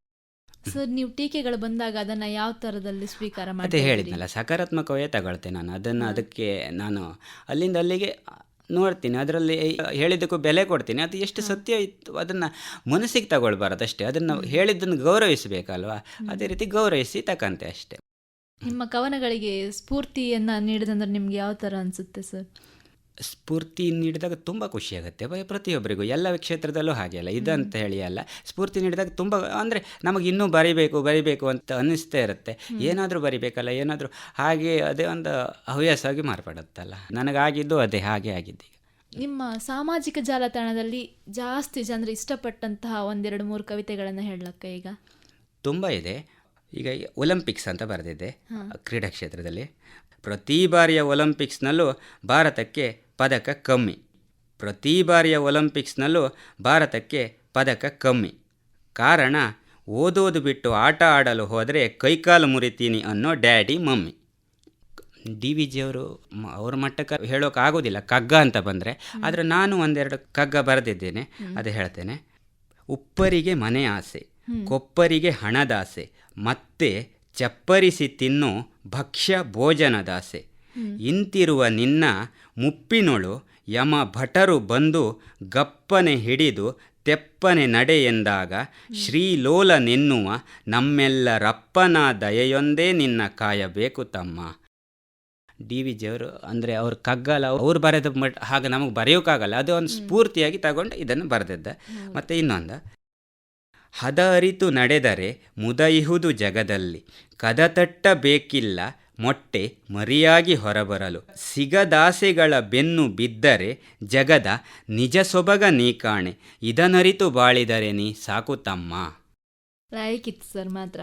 ಸರ್ ನೀವು ಟೀಕೆಗಳು ಬಂದಾಗ ಅದನ್ನ ಯಾವ ತರದಲ್ಲಿ ಸ್ವೀಕಾರ ಅದೇ ಮಾಡಿ ಹೇಳಿದ್ನಲ್ಲ ಸಕಾರಾತ್ಮಕವೇ ತಗೊಳ್ತೇನೆ ನಾನು. ಅದನ್ನು ಅದಕ್ಕೆ ನಾನು ಅಲ್ಲಿಂದ ಅಲ್ಲಿಗೆ ನೋಡ್ತೀನಿ. ಅದರಲ್ಲಿ ಹೇಳಿದ್ದಕ್ಕೂ ಬೆಲೆ ಕೊಡ್ತೀನಿ. ಅದು ಎಷ್ಟು ಸತ್ಯ ಇತ್ತು ಅದನ್ನು ಮನಸ್ಸಿಗೆ ತಗೊಳ್ಬಾರ್ದು ಅಷ್ಟೇ. ಅದನ್ನು ಹೇಳಿದ್ದನ್ನು ಗೌರವಿಸಬೇಕಲ್ವಾ? ಅದೇ ರೀತಿ ಗೌರವಿಸಿ ತಕಂತೆ ಅಷ್ಟೇ. ನಿಮ್ಮ ಕವನಗಳಿಗೆ ಸ್ಫೂರ್ತಿಯನ್ನ ನೀಡಿದಂದ್ರೆ ನಿಮ್ಗೆ ಯಾವ ತರ ಅನ್ಸುತ್ತೆ ಸರ್? ಸ್ಫೂರ್ತಿ ನೀಡಿದಾಗ ತುಂಬ ಖುಷಿಯಾಗುತ್ತೆ ಪ್ರತಿಯೊಬ್ಬರಿಗೂ ಎಲ್ಲ ಕ್ಷೇತ್ರದಲ್ಲೂ ಹಾಗೆ ಅಲ್ಲ ಇದಂತ ಹೇಳಿ ಅಲ್ಲ ಸ್ಫೂರ್ತಿ ನೀಡಿದಾಗ ತುಂಬ ಅಂದರೆ ನಮಗೆ ಇನ್ನೂ ಬರಿಬೇಕು ಬರಿಬೇಕು ಅಂತ ಅನ್ನಿಸ್ತಾ ಇರುತ್ತೆ. ಏನಾದರೂ ಬರಿಬೇಕಲ್ಲ ಏನಾದರೂ ಹಾಗೆ ಅದೇ ಒಂದು ಹವ್ಯಾಸವಾಗಿ ಮಾರ್ಪಡುತ್ತಲ್ಲ. ನನಗಾಗಿದ್ದು ಅದೇ ಹಾಗೆ ಆಗಿದ್ದು ನಿಮ್ಮ ಸಾಮಾಜಿಕ ಜಾಲತಾಣದಲ್ಲಿ ಜಾಸ್ತಿ ಜನರು ಇಷ್ಟಪಟ್ಟಂತಹ ಒಂದೆರಡು ಮೂರು ಕವಿತೆಗಳನ್ನು ಹೇಳಕ್ಕ ಈಗ? ತುಂಬ ಇದೆ. ಈಗ ಒಲಿಂಪಿಕ್ಸ್ ಅಂತ ಬರೆದಿದೆ ಕ್ರೀಡಾ ಕ್ಷೇತ್ರದಲ್ಲಿ. ಪ್ರತಿ ಬಾರಿಯ ಒಲಿಂಪಿಕ್ಸ್ನಲ್ಲೂ ಭಾರತಕ್ಕೆ ಪದಕ ಕಮ್ಮಿ. ಪ್ರತಿ ಬಾರಿಯ ಒಲಿಂಪಿಕ್ಸ್ನಲ್ಲೂ ಭಾರತಕ್ಕೆ ಪದಕ ಕಮ್ಮಿ. ಕಾರಣ ಓದೋದು ಬಿಟ್ಟು ಆಟ ಆಡಲು ಹೋದರೆ ಕೈಕಾಲು ಮುರಿತೀನಿ ಅನ್ನೋ ಡ್ಯಾಡಿ ಮಮ್ಮಿ. ಡಿ ವಿ ಜಿಯವರು ಅವ್ರ ಮಟ್ಟಕ್ಕೆ ಹೇಳೋಕ್ಕಾಗೋದಿಲ್ಲ ಆಗೋದಿಲ್ಲ. ಕಗ್ಗ ಅಂತ ಬಂದರೆ. ಆದರೆ ನಾನು ಒಂದೆರಡು ಕಗ್ಗ ಬರೆದಿದ್ದೇನೆ. ಅದು ಹೇಳ್ತೇನೆ. ಉಪ್ಪರಿಗೆ ಮನೆ ಆಸೆ ಕೊಪ್ಪರಿಗೆ ಹಣದಾಸೆ ಮತ್ತೆ ಚಪ್ಪರಿಸಿ ತಿನ್ನು ಭಕ್ಷ್ಯ ಭೋಜನದಾಸೆ ಇಂತಿರುವ ನಿನ್ನ ಮುಪ್ಪಿನೊಳು ಯಮ ಭಟರು ಬಂದು ಗಪ್ಪನೆ ಹಿಡಿದು ತೆಪ್ಪನೆ ನಡೆ ಎಂದಾಗ ಶ್ರೀಲೋಲನೆನ್ನುವ ನಮ್ಮೆಲ್ಲರಪ್ಪನ ದಯೆಯೊಂದೇ ನಿನ್ನ ಕಾಯಬೇಕು ತಮ್ಮ. ಡಿ ವಿ ಜಿಯವರು ಅಂದರೆ ಅವ್ರ ಕಗ್ಗಲ ಅವ್ರು ಬರೆದ ಮಟ್ ಹಾಗೆ ನಮಗೆ ಬರೆಯೋಕ್ಕಾಗಲ್ಲ ಅದು ಒಂದು ಸ್ಫೂರ್ತಿಯಾಗಿ ತಗೊಂಡು ಇದನ್ನು ಬರೆದಿದ್ದೆ. ಮತ್ತು ಇನ್ನೊಂದು. ಹದ ಅರಿತು ನಡೆದರೆ ಮುದಯಿಹುದು ಜಗದಲ್ಲಿ ಕದತಟ್ಟಬೇಕಿಲ್ಲ ಮೊಟ್ಟೆ ಮರಿಯಾಗಿ ಹೊರಬರಲು. ಸಿಗದಾಸೆಗಳ ಬೆನ್ನು ಬಿದ್ದರೆ ಜಗದ ನಿಜ ಸೊಬಗ ನೀ ಕಾಣೆ. ಇದನರಿತು ಬಾಳಿದರೆ ನೀ ಸಾಕು ತಮ್ಮ. ಲಾಯಕಿತ್ತು ಸರ್ ಮಾತ್ರ.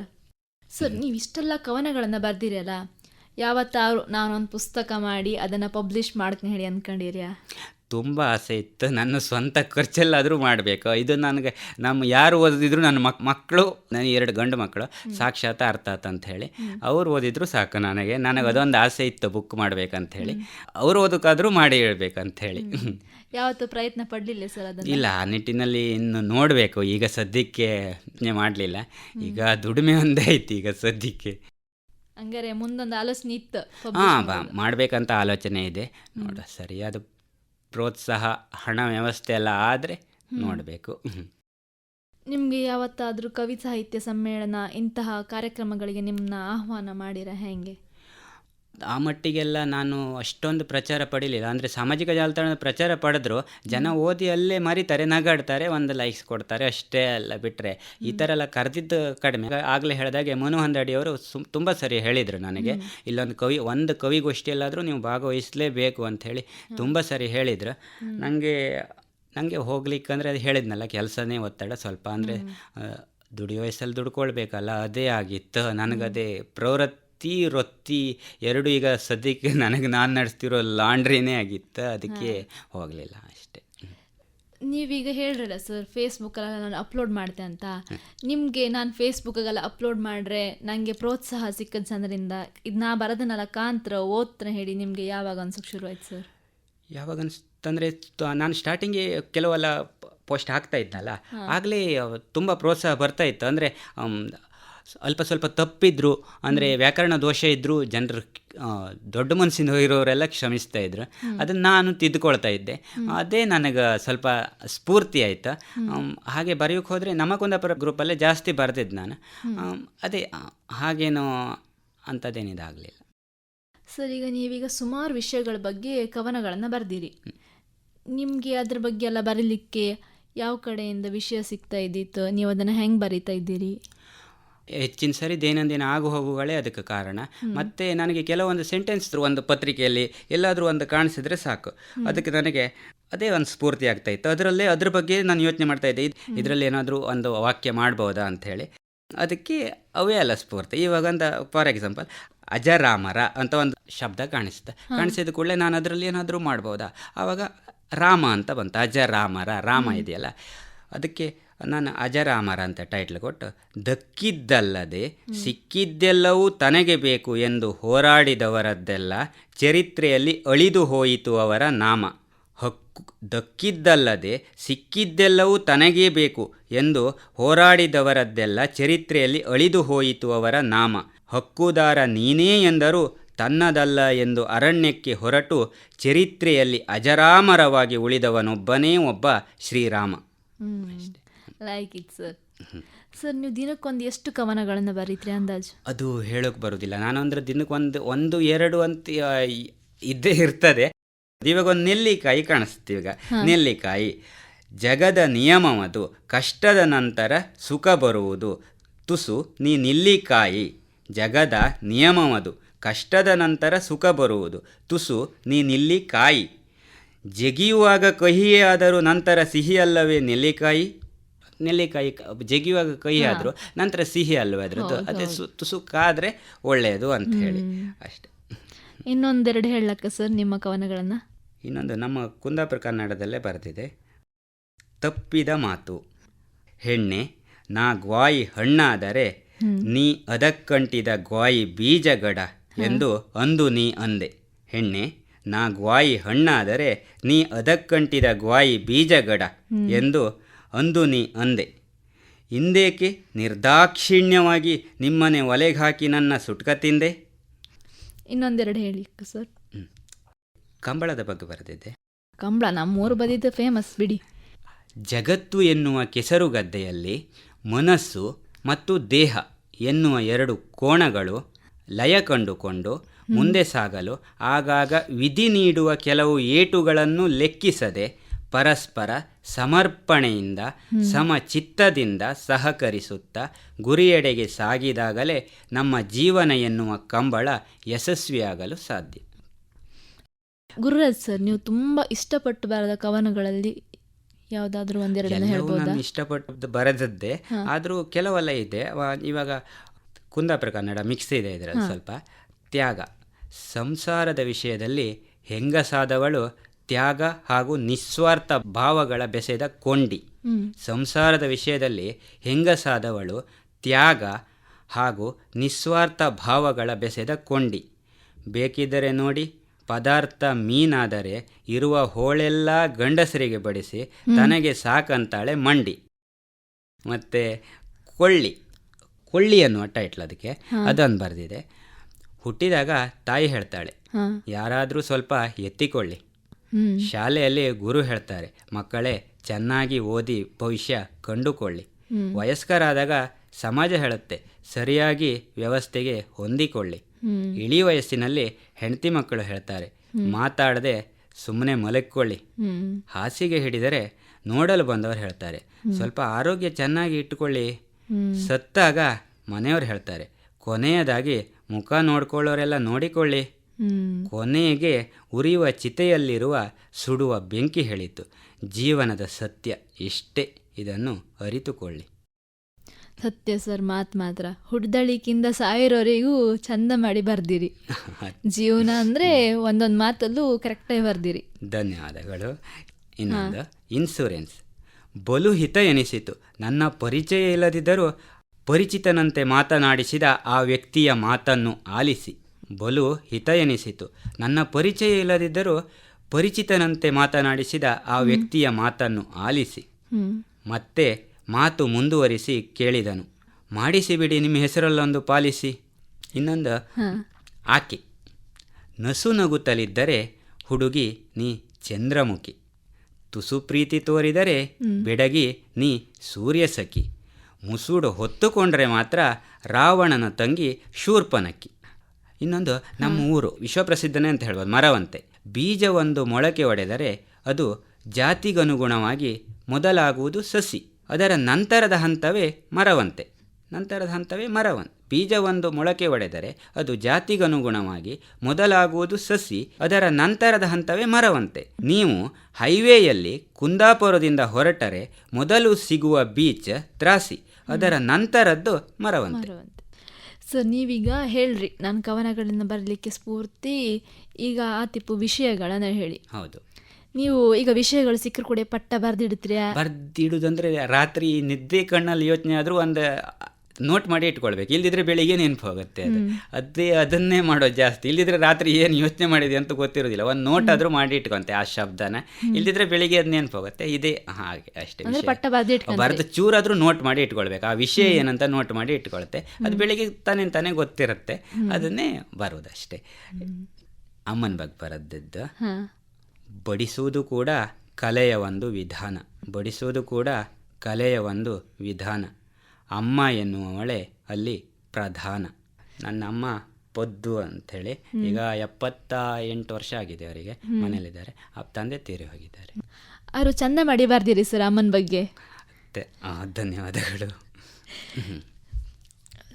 ಸರ್ ನೀವು ಇಷ್ಟೆಲ್ಲ ಕವನಗಳನ್ನು ಬರ್ದಿರಲ್ಲ. ಯಾವತ್ತಾರು ನಾನೊಂದು ಪುಸ್ತಕ ಮಾಡಿ ಅದನ್ನು ಪಬ್ಲಿಷ್ ಮಾಡ್ತೀನಿ ಹೇಳಿ ಅಂದ್ಕೊಂಡಿರ್ಯಾ ತುಂಬ ಆಸೆ ಇತ್ತು. ನನ್ನ ಸ್ವಂತ ಖರ್ಚಲ್ಲಾದರೂ ಮಾಡಬೇಕು. ಇದು ನನಗೆ ನಮ್ಮ ಯಾರು ಓದಿದ್ರು ನನ್ನ ಮಕ್ ಮಕ್ಕಳು ನನ್ನ ಎರಡು ಗಂಡು ಮಕ್ಕಳು ಸಾಕ್ಷಾತ್ ಅರ್ಥಾತ್ ಅಂತ ಹೇಳಿ ಅವ್ರು ಓದಿದ್ರು ಸಾಕು ನನಗೆ. ನನಗೆ ಅದೊಂದು ಆಸೆ ಇತ್ತು ಬುಕ್ ಮಾಡ್ಬೇಕಂತ ಹೇಳಿ ಅವ್ರು ಓದೋಕ್ಕಾದರೂ ಮಾಡಿ ಹೇಳ್ಬೇಕಂತ ಹೇಳಿ ಯಾವತ್ತೂ ಪ್ರಯತ್ನ ಪಡಲಿಲ್ಲ ಸರ್ ಅದನ್ನು? ಇಲ್ಲ ಆ ನಿಟ್ಟಿನಲ್ಲಿ ಇನ್ನು ನೋಡಬೇಕು. ಈಗ ಸದ್ಯಕ್ಕೆ ಮಾಡಲಿಲ್ಲ. ಈಗ ದುಡಿಮೆ ಒಂದೇ ಐತಿ ಈಗ ಸದ್ಯಕ್ಕೆ. ಹಂಗಾರೆ ಮುಂದೊಂದು ಆಲೋಚನೆ ಇತ್ತು. ಹಾಂ ಬಾ ಮಾಡಬೇಕಂತ ಆಲೋಚನೆ ಇದೆ. ನೋಡ ಸರಿಯಾದ ಪ್ರೋತ್ಸಾಹ ಹಣ ವ್ಯವಸ್ಥೆ ಎಲ್ಲ ಆದರೆ ನೋಡಬೇಕು. ನಿಮಗೆ ಯಾವತ್ತಾದರೂ ಕವಿ ಸಾಹಿತ್ಯ ಸಮ್ಮೇಳನ ಇಂತಹ ಕಾರ್ಯಕ್ರಮಗಳಿಗೆ ನಿಮ್ಮನ್ನ ಆಹ್ವಾನ ಮಾಡಿರ ಹೆಂಗೆ? ಆ ಮಟ್ಟಿಗೆಲ್ಲ ನಾನು ಅಷ್ಟೊಂದು ಪ್ರಚಾರ ಪಡೀಲಿಲ್ಲ. ಅಂದರೆ ಸಾಮಾಜಿಕ ಜಾಲತಾಣದ ಪ್ರಚಾರ ಪಡೆದ್ರು ಜನ ಓದಿ ಅಲ್ಲೇ ಮರಿತಾರೆ ನಗಾಡ್ತಾರೆ ಒಂದು ಲೈಕ್ಸ್ ಕೊಡ್ತಾರೆ ಅಷ್ಟೇ ಅಲ್ಲ ಬಿಟ್ಟರೆ ಈ ಥರ ಎಲ್ಲ ಕರೆದಿದ್ದು ಕಡಿಮೆ. ಆಗಲೇ ಹೇಳಿದಾಗೆ ಮನು ಹಂದಡಿಯವರು ಸುಮ್ ತುಂಬ ಸರಿ ಹೇಳಿದರು ನನಗೆ. ಇಲ್ಲೊಂದು ಕವಿ ಒಂದು ಕವಿಗೋಷ್ಠಿಯಲ್ಲಾದರೂ ನೀವು ಭಾಗವಹಿಸಲೇಬೇಕು ಹೇಳಿ ತುಂಬ ಸರಿ ಹೇಳಿದರು. ನನಗೆ ನನಗೆ ಹೋಗ್ಲಿಕ್ಕಂದ್ರೆ ಅದು ಹೇಳಿದ್ನಲ್ಲ ಕೆಲಸನೇ ಒತ್ತಡ ಸ್ವಲ್ಪ. ಅಂದರೆ ದುಡಿಯೋ ವಯಸ್ಸಲ್ಲಿ ದುಡ್ಕೊಳ್ಬೇಕಲ್ಲ ಅದೇ ಆಗಿತ್ತು. ನನಗದೇ ಪ್ರವೃತ್ತಿ ರೊತ್ತಿ ಎರಡು ಈಗ ಸದ್ಯಕ್ಕೆ ನನಗೆ ನಾನು ನಡೆಸ್ತಿರೋ ಲಾಂಡ್ರಿನೇ ಆಗಿತ್ತು ಅದಕ್ಕೆ ಹೋಗಲಿಲ್ಲ ಅಷ್ಟೇ. ನೀವೀಗ ಹೇಳ್ರಲ್ಲ ಸರ್ ಫೇಸ್ಬುಕ್ಕಲ್ಲ ನಾನು ಅಪ್ಲೋಡ್ ಮಾಡಿದೆ ಅಂತ. ನಿಮಗೆ ನಾನು ಫೇಸ್ಬುಕ್ಕಾಗೆಲ್ಲ ಅಪ್ಲೋಡ್ ಮಾಡ್ರೆ ನನಗೆ ಪ್ರೋತ್ಸಾಹ ಸಿಕ್ಕದ ಜನರಿಂದ ಇದು ನಾ ಬರೋದನ್ನೆಲ್ಲ ಕಾಂತ್ರ ಓದ್ತ್ರ ಹೇಳಿ ನಿಮಗೆ ಯಾವಾಗ ಅನ್ಸೋಕೆ ಶುರು ಆಯ್ತು ಸರ್ ಯಾವಾಗ ಅನಿಸ್ತಂದರೆ ನಾನು ಸ್ಟಾರ್ಟಿಂಗೆ ಕೆಲವೆಲ್ಲ ಪೋಸ್ಟ್ ಹಾಕ್ತಾ ಇದ್ನಲ್ಲ ಆಗಲೇ ತುಂಬ ಪ್ರೋತ್ಸಾಹ ಬರ್ತಾ ಇತ್ತು. ಅಂದರೆ ಅಲ್ಪ ಸ್ವಲ್ಪ ತಪ್ಪಿದ್ರು ಅಂದರೆ ವ್ಯಾಕರಣ ದೋಷ ಇದ್ದರೂ ಜನರು ದೊಡ್ಡ ಮನಸ್ಸಿನ ಇರೋರೆಲ್ಲ ಕ್ಷಮಿಸ್ತಾ ಇದ್ರು. ಅದನ್ನು ನಾನು ತಿದ್ದುಕೊಳ್ತಾ ಇದ್ದೆ. ಅದೇ ನನಗೆ ಸ್ವಲ್ಪ ಸ್ಫೂರ್ತಿ ಆಯಿತು. ಹಾಗೆ ಬರೆಯೋಕೆ ಹೋದರೆ ನಮ್ಮ ಕುಂದಾಪುರ ಗ್ರೂಪಲ್ಲೇ ಜಾಸ್ತಿ ಬರೆದಿದ್ದು ನಾನು. ಅದೇ ಹಾಗೇನು ಹಾಗೇನೋ ಅಂಥದ್ದೇನಿದಾಗಲಿಲ್ಲ ಸರ್ ಈಗ ನೀವೀಗ ಸುಮಾರು ವಿಷಯಗಳ ಬಗ್ಗೆ ಕವನಗಳನ್ನು ಬರೆದಿರಿ. ನಿಮಗೆ ಅದ್ರ ಬಗ್ಗೆ ಎಲ್ಲ ಬರೀಲಿಕ್ಕೆ ಯಾವ ಕಡೆಯಿಂದ ವಿಷಯ ಸಿಗ್ತಾ ಇದ್ದಿತ್ತು? ನೀವು ಅದನ್ನು ಹೆಂಗೆ ಬರೀತಾ ಇದ್ದೀರಿ? ಹೆಚ್ಚಿನ ಸರಿ ದೈನಂದಿನ ಆಗು ಹೋಗುಗಳೇ ಅದಕ್ಕೆ ಕಾರಣ. ಮತ್ತು ನನಗೆ ಕೆಲವೊಂದು ಸೆಂಟೆನ್ಸ್ ಒಂದು ಪತ್ರಿಕೆಯಲ್ಲಿ ಎಲ್ಲಾದರೂ ಒಂದು ಕಾಣಿಸಿದ್ರೆ ಸಾಕು. ಅದಕ್ಕೆ ನನಗೆ ಅದೇ ಒಂದು ಸ್ಫೂರ್ತಿ ಆಗ್ತಾ ಇತ್ತು. ಅದರಲ್ಲೇ ಅದ್ರ ಬಗ್ಗೆ ನಾನು ಯೋಚನೆ ಮಾಡ್ತಾ ಇದ್ದೆ. ಇದರಲ್ಲಿ ಏನಾದರೂ ಒಂದು ವಾಕ್ಯ ಮಾಡ್ಬೋದಾ ಅಂಥೇಳಿ. ಅದಕ್ಕೆ ಅವೇ ಅಲ್ಲ ಸ್ಫೂರ್ತಿ. ಇವಾಗ ಒಂದು ಫಾರ್ ಎಕ್ಸಾಂಪಲ್ ಅಜರಾಮರ ಅಂತ ಒಂದು ಶಬ್ದ ಕಾಣಿಸುತ್ತೆ. ಕಾಣಿಸಿದ ಕೂಡಲೇ ನಾನು ಅದರಲ್ಲಿ ಏನಾದರೂ ಮಾಡ್ಬೋದಾ? ಆವಾಗ ರಾಮ ಅಂತ ಬಂತು. ಅಜರಾಮರ ರಾಮ ಇದೆಯಲ್ಲ. ಅದಕ್ಕೆ ನಾನು ಅಜರಾಮರ ಅಂತ ಟೈಟ್ಲ್ ಕೊಟ್ಟು, ದಕ್ಕಿದ್ದಲ್ಲದೆ ಸಿಕ್ಕಿದ್ದೆಲ್ಲವೂ ತನಗೆ ಬೇಕು ಎಂದು ಹೋರಾಡಿದವರದ್ದೆಲ್ಲ ಚರಿತ್ರೆಯಲ್ಲಿ ಅಳಿದು ಹೋಯಿತು ಅವರ ನಾಮ. ಹಕ್ಕು, ದಕ್ಕಿದ್ದಲ್ಲದೆ ಸಿಕ್ಕಿದ್ದೆಲ್ಲವೂ ತನಗೇ ಬೇಕು ಎಂದು ಹೋರಾಡಿದವರದ್ದೆಲ್ಲ ಚರಿತ್ರೆಯಲ್ಲಿ ಅಳಿದು ಹೋಯಿತು ಅವರ ನಾಮ. ಹಕ್ಕುದಾರ ನೀನೇ ಎಂದರೂ ತನ್ನದಲ್ಲ ಎಂದು ಅರಣ್ಯಕ್ಕೆ ಹೊರಟು ಚರಿತ್ರೆಯಲ್ಲಿ ಅಜರಾಮರವಾಗಿ ಉಳಿದವನೊಬ್ಬನೇ ಒಬ್ಬ Srirama. Like it sir sir ನೀವು ದಿನಕ್ಕೊಂದು ಎಷ್ಟು ಕವನಗಳನ್ನು ಬರೀತೀರಿ ಅಂದಾಜು? ಅದು ಹೇಳೋಕೆ ಬರೋದಿಲ್ಲ. ನಾನು ಅಂದರೆ ದಿನಕ್ಕೆ ಒಂದು ಒಂದು ಎರಡು ಅಂತ ಇದ್ದೇ ಇರ್ತದೆ. ಇವಾಗ ಒಂದು ನೆಲ್ಲಿಕಾಯಿ ಕಾಣಿಸ್ತೀವಿ ಈಗ. ನೆಲ್ಲಿಕಾಯಿ ಜಗದ ನಿಯಮವದು ಕಷ್ಟದ ನಂತರ ಸುಖ ಬರುವುದು. ತುಸು ನೀ ನೆಲ್ಲಿಕಾಯಿ. ಜಗದ ನಿಯಮವದು ಕಷ್ಟದ ನಂತರ ಸುಖ ಬರುವುದು. ತುಸು ನೀ ನಿಲ್ಲಿಕಾಯಿ. ಜಗಿಯುವಾಗ ಕಹಿಯೇ ಆದರೂ ನಂತರ ಸಿಹಿಯಲ್ಲವೇ ನೆಲ್ಲಿಕಾಯಿ? ನೆಲ್ಲಿಕಾಯಿ ಜಗಿಯುವಾಗ ಕೈ ಆದರೂ ನಂತರ ಸಿಹಿ ಅಲ್ವಾ ಅದರದ್ದು? ಅದೇ ಸು ತುಸು ಕಾದರೆ ಒಳ್ಳೆಯದು ಅಂತ ಹೇಳಿ. ಅಷ್ಟೆ. ಇನ್ನೊಂದೆರಡು ಹೇಳಕ್ಕೆ ಸರ್ ನಿಮ್ಮ ಕವನಗಳನ್ನು? ಇನ್ನೊಂದು ನಮ್ಮ ಕುಂದಾಪುರ ಕನ್ನಡದಲ್ಲೇ ಬರೆದಿದೆ. ತಪ್ಪಿದ ಮಾತು. ಹೆಣ್ಣೆ ನಾ ಗ್ವಾಯಿ ಹಣ್ಣಾದರೆ ನೀ ಅದಕ್ಕಂಟಿದ ಗ್ವಾಯಿ ಬೀಜಗಡ ಎಂದು ಅಂದು ನೀ ಅಂದೆ. ಹೆಣ್ಣೆ ನಾ ಗ್ವಾಯಿ ಹಣ್ಣಾದರೆ ನೀ ಅದಕ್ಕಂಟಿದ ಗ್ವಾಯಿ ಬೀಜಗಡ ಎಂದು ಅಂದು ನೀ ಅಂದೆ. ಇಂದೇಕೆ ನಿರ್ದಾಕ್ಷಿಣ್ಯವಾಗಿ ನಿಮ್ಮನೆ ಒಲೆಗೆ ಹಾಕಿ ನನ್ನ ಸುಟ್ಕ ತಿಂದೆ? ಇನ್ನೊಂದೆರಡು ಹೇಳಿ ಸರ್. ಕಂಬಳದ ಬಗ್ಗೆ ಬರೆದಿದ್ದೆ. ಕಂಬಳ ನಮ್ಮೂರು ಬದಿದ್ದು ಫೇಮಸ್ ಬಿಡಿ. ಜಗತ್ತು ಎನ್ನುವ ಕೆಸರುಗದ್ದೆಯಲ್ಲಿ ಮನಸ್ಸು ಮತ್ತು ದೇಹ ಎನ್ನುವ ಎರಡು ಕೋಣಗಳು ಲಯ ಕಂಡುಕೊಂಡು ಮುಂದೆ ಸಾಗಲು ಆಗಾಗ ವಿಧಿ ನೀಡುವ ಕೆಲವು ಏಟುಗಳನ್ನು ಲೆಕ್ಕಿಸದೆ ಪರಸ್ಪರ ಸಮರ್ಪಣೆಯಿಂದ ಸಮಚಿತ್ತದಿಂದ ಸಹಕರಿಸುತ್ತಾ ಗುರಿಯೆಡೆಗೆ ಸಾಗಿದಾಗಲೇ ನಮ್ಮ ಜೀವನ ಎನ್ನುವ ಕಂಬಳ ಯಶಸ್ವಿಯಾಗಲು ಸಾಧ್ಯ. ಗುರುರಾಜ್ ಸರ್ ನೀವು ತುಂಬ ಇಷ್ಟಪಟ್ಟು ಬರೆದ ಕವನಗಳಲ್ಲಿ ಯಾವುದಾದ್ರೂ ಒಂದೆರಡು ಎಲ್ಲವೂ ಹೇಳ್ಬೋದಾ? ನಾನು ಇಷ್ಟಪಟ್ಟು ಬರೆದದ್ದೇ ಆದರೂ ಕೆಲವೆಲ್ಲ ಇದೆ. ಇವಾಗ ಕುಂದಾಪುರ ಕನ್ನಡ ಮಿಕ್ಸ್ ಇದೆ ಇದರಲ್ಲಿ ಸ್ವಲ್ಪ. ತ್ಯಾಗ. ಸಂಸಾರದ ವಿಷಯದಲ್ಲಿ ಹೆಂಗಸಾದವಳು ತ್ಯಾಗ ಹಾಗೂ ನಿಸ್ವಾರ್ಥ ಭಾವಗಳ ಬೆಸೆದ ಕೊಂಡಿ. ಸಂಸಾರದ ವಿಷಯದಲ್ಲಿ ಹೆಂಗಸಾದವಳು ತ್ಯಾಗ ಹಾಗೂ ನಿಸ್ವಾರ್ಥ ಭಾವಗಳ ಬೆಸೆದ ಕೊಂಡಿ. ಬೇಕಿದ್ದರೆ ನೋಡಿ ಪದಾರ್ಥ ಮೀನಾದರೆ ಇರುವ ಹೋಳೆಲ್ಲ ಗಂಡಸರಿಗೆ ಬಡಿಸಿ ತನಗೆ ಸಾಕಂತಾಳೆ ಮಂಡಿ. ಮತ್ತು ಕೊಳ್ಳಿ ಕೊಳ್ಳಿ ಅನ್ನುವ ಟೈಟ್ಲ್ ಅದಕ್ಕೆ. ಅದನ್ನು ಬರೆದಿದೆ. ಹುಟ್ಟಿದಾಗ ತಾಯಿ ಹೇಳ್ತಾಳೆ ಯಾರಾದರೂ ಸ್ವಲ್ಪ ಎತ್ತಿಕೊಳ್ಳಿ. ಶಾಲೆಯಲ್ಲಿ ಗುರು ಹೇಳ್ತಾರೆ ಮಕ್ಕಳೇ ಚೆನ್ನಾಗಿ ಓದಿ ಭವಿಷ್ಯ ಕಂಡುಕೊಳ್ಳಿ. ವಯಸ್ಕರಾದಾಗ ಸಮಾಜ ಹೇಳುತ್ತೆ ಸರಿಯಾಗಿ ವ್ಯವಸ್ಥೆಗೆ ಹೊಂದಿಕೊಳ್ಳಿ. ಇಳಿ ವಯಸ್ಸಿನಲ್ಲಿ ಹೆಂಡತಿ ಮಕ್ಕಳು ಹೇಳ್ತಾರೆ ಮಾತಾಡದೆ ಸುಮ್ಮನೆ ಮಲಕ್ಕೊಳ್ಳಿ ಹಾಸಿಗೆ ಹಿಡಿದರೆ ನೋಡಲು ಬಂದವರು ಹೇಳ್ತಾರೆ ಸ್ವಲ್ಪ ಆರೋಗ್ಯ ಚೆನ್ನಾಗಿ ಇಟ್ಟುಕೊಳ್ಳಿ. ಸತ್ತಾಗ ಮನೆಯವರು ಹೇಳ್ತಾರೆ ಕೊನೆಯದಾಗಿ ಮುಖ ನೋಡ್ಕೊಳ್ಳೋರೆಲ್ಲ ನೋಡಿಕೊಳ್ಳಿ. ಕೊನೆಗೆ ಉರಿಯುವ ಚಿತೆಯಲ್ಲಿರುವ ಸುಡುವ ಬೆಂಕಿ ಹೇಳಿತು. ಜೀವನದ ಸತ್ಯ ಇಷ್ಟೇ ಇದನ್ನು ಅರಿತುಕೊಳ್ಳಿ. ಸತ್ಯ ಸರ್ ಮಾತು ಮಾತ್ರ. ಹುಡ್ದಳಿಕಿಂದ ಸಾಯಿರೋರಿಗೂ ಚಂದ ಮಾಡಿ ಬರ್ದಿರಿ. ಜೀವನ ಅಂದರೆ ಒಂದೊಂದು ಮಾತಲ್ಲೂ ಕರೆಕ್ಟಾಗಿ ಬರ್ದಿರಿ. ಧನ್ಯವಾದಗಳು. ಇನ್ನೊಂದು ಇನ್ಸೂರೆನ್ಸ್ ಬಲು ಹಿತ ಎನಿಸಿತು. ನನ್ನ ಪರಿಚಯ ಇಲ್ಲದಿದ್ದರೂ ಪರಿಚಿತನಂತೆ ಮಾತನಾಡಿಸಿದ ಆ ವ್ಯಕ್ತಿಯ ಮಾತನ್ನು ಆಲಿಸಿ. ಬಲು ಹಿತ ಎನಿಸಿತು. ನನ್ನ ಪರಿಚಯ ಇಲ್ಲದಿದ್ದರೂ ಪರಿಚಿತನಂತೆ ಮಾತನಾಡಿಸಿದ ಆ ವ್ಯಕ್ತಿಯ ಮಾತನ್ನು ಆಲಿಸಿ. ಮತ್ತೆ ಮಾತು ಮುಂದುವರಿಸಿ ಕೇಳಿದನು. ಮಾಡಿಸಿಬಿಡಿ ನಿಮ್ಮ ಹೆಸರಲ್ಲೊಂದು ಪಾಲಿಸಿ. ಇನ್ನೊಂದು ಆಕೆ. ನಸು ನಗುತ್ತಲಿದ್ದರೆ ಹುಡುಗಿ ನೀ ಚಂದ್ರಮುಖಿ. ತುಸು ಪ್ರೀತಿ ತೋರಿದರೆ ಬೆಡಗಿ ನೀ ಸೂರ್ಯಸಖಿ. ಮುಸುಡು ಹೊತ್ತುಕೊಂಡ್ರೆ ಮಾತ್ರ ರಾವಣನ ತಂಗಿ ಶೂರ್ಪನಕ್ಕಿ. ಇನ್ನೊಂದು ನಮ್ಮ ಊರು ವಿಶ್ವಪ್ರಸಿದ್ಧನೇ ಅಂತ ಹೇಳ್ಬೋದು ಮರವಂತೆ. ಬೀಜ ಒಂದು ಮೊಳಕೆ ಒಡೆದರೆ ಅದು ಜಾತಿಗನುಗುಣವಾಗಿ ಮೊದಲಾಗುವುದು ಸಸಿ. ಅದರ ನಂತರದ ಹಂತವೇ ಮರವಂತೆ. ನಂತರದ ಹಂತವೇ ಮರವಂತೆ. ಬೀಜ ಒಂದು ಮೊಳಕೆ ಒಡೆದರೆ ಅದು ಜಾತಿಗನುಗುಣವಾಗಿ ಮೊದಲಾಗುವುದು ಸಸಿ ಅದರ ನಂತರದ ಹಂತವೇ ಮರವಂತೆ. ನೀವು ಹೈವೇಯಲ್ಲಿ ಕುಂದಾಪುರದಿಂದ ಹೊರಟರೆ ಮೊದಲು ಸಿಗುವ ಬೀಚ್ ತ್ರಾಸಿ ಅದರ ನಂತರದ್ದು ಮರವಂತೆ. ಸರ್ ನೀವೀಗ ಹೇಳ್ರಿ. ನಾನು ಕವನಗಳನ್ನು ಬರಲಿಕ್ಕೆ ಸ್ಫೂರ್ತಿ ಈಗ ಆ ತಿಪ್ಪು ವಿಷಯಗಳನ್ನ ಹೇಳಿ. ಹೌದು. ನೀವು ಈಗ ವಿಷಯಗಳು ಸಿಕ್ಕರು ಕೂಡ ಪಟ್ಟ ಬರ್ದಿಡ್ತೀರಾ? ಬರ್ದಿಡುದಂದ್ರೆ ರಾತ್ರಿ ನಿದ್ದೆ ಕಣ್ಣಲ್ಲಿ ಯೋಚನೆ ಆದ್ರೂ ಒಂದು ನೋಟ್ ಮಾಡಿ ಇಟ್ಕೊಳ್ಬೇಕು. ಇಲ್ದಿದ್ರೆ ಬೆಳಿಗ್ಗೆ ನೆನಪು ಹೋಗುತ್ತೆ ಅದು. ಅದೇ ಅದನ್ನೇ ಮಾಡೋದು ಜಾಸ್ತಿ. ಇಲ್ದಿದ್ರೆ ರಾತ್ರಿ ಏನು ಯೋಚನೆ ಮಾಡಿದೆ ಅಂತ ಗೊತ್ತಿರೋದಿಲ್ಲ. ಒಂದು ನೋಟ್ ಆದರೂ ಮಾಡಿ ಇಟ್ಕೊಂತೆ ಆ ಶಬ್ದನ. ಇಲ್ದಿದ್ರೆ ಬೆಳಿಗ್ಗೆ ಅದು ನೆನಪು ಹೋಗುತ್ತೆ ಇದೇ ಹಾಗೆ ಅಷ್ಟೇ ವಿಷಯ. ಬರೆದ ಚೂರಾದರೂ ನೋಟ್ ಮಾಡಿ ಇಟ್ಕೊಳ್ಬೇಕು. ಆ ವಿಷಯ ಏನಂತ ನೋಟ್ ಮಾಡಿ ಇಟ್ಕೊಳುತ್ತೆ. ಅದು ಬೆಳಿಗ್ಗೆ ತಾನೇ ತಾನೇ ಗೊತ್ತಿರುತ್ತೆ. ಅದನ್ನೇ ಬರೋದಷ್ಟೇ. ಅಮ್ಮನ ಬಗ್ಗೆ ಬರದ್ದು ಬಡಿಸುವುದು ಕೂಡ ಕಲೆಯ ಒಂದು ವಿಧಾನ. ಬಡಿಸುವುದು ಕೂಡ ಕಲೆಯ ಒಂದು ವಿಧಾನ. ಅಮ್ಮ ಎನ್ನುವವಳೆ ಅಲ್ಲಿ ಪ್ರಧಾನ. ನನ್ನ ಅಮ್ಮ ಪೊದ್ದು ಅಂಥೇಳಿ. ಈಗ ಎಪ್ಪತ್ತ ಎಂಟು ವರ್ಷ ಆಗಿದೆ ಅವರಿಗೆ. ಮನೇಲಿದ್ದಾರೆ. ಅಪ್ಪ ತಂದೆ ತೀರಿ ಹೋಗಿದ್ದಾರೆ. ಅವರು ಚಂದ ಮಾಡಿ ಬರ್ದಿರಿ ಸರ್ ಅಮ್ಮನ ಬಗ್ಗೆ. ಧನ್ಯವಾದಗಳು.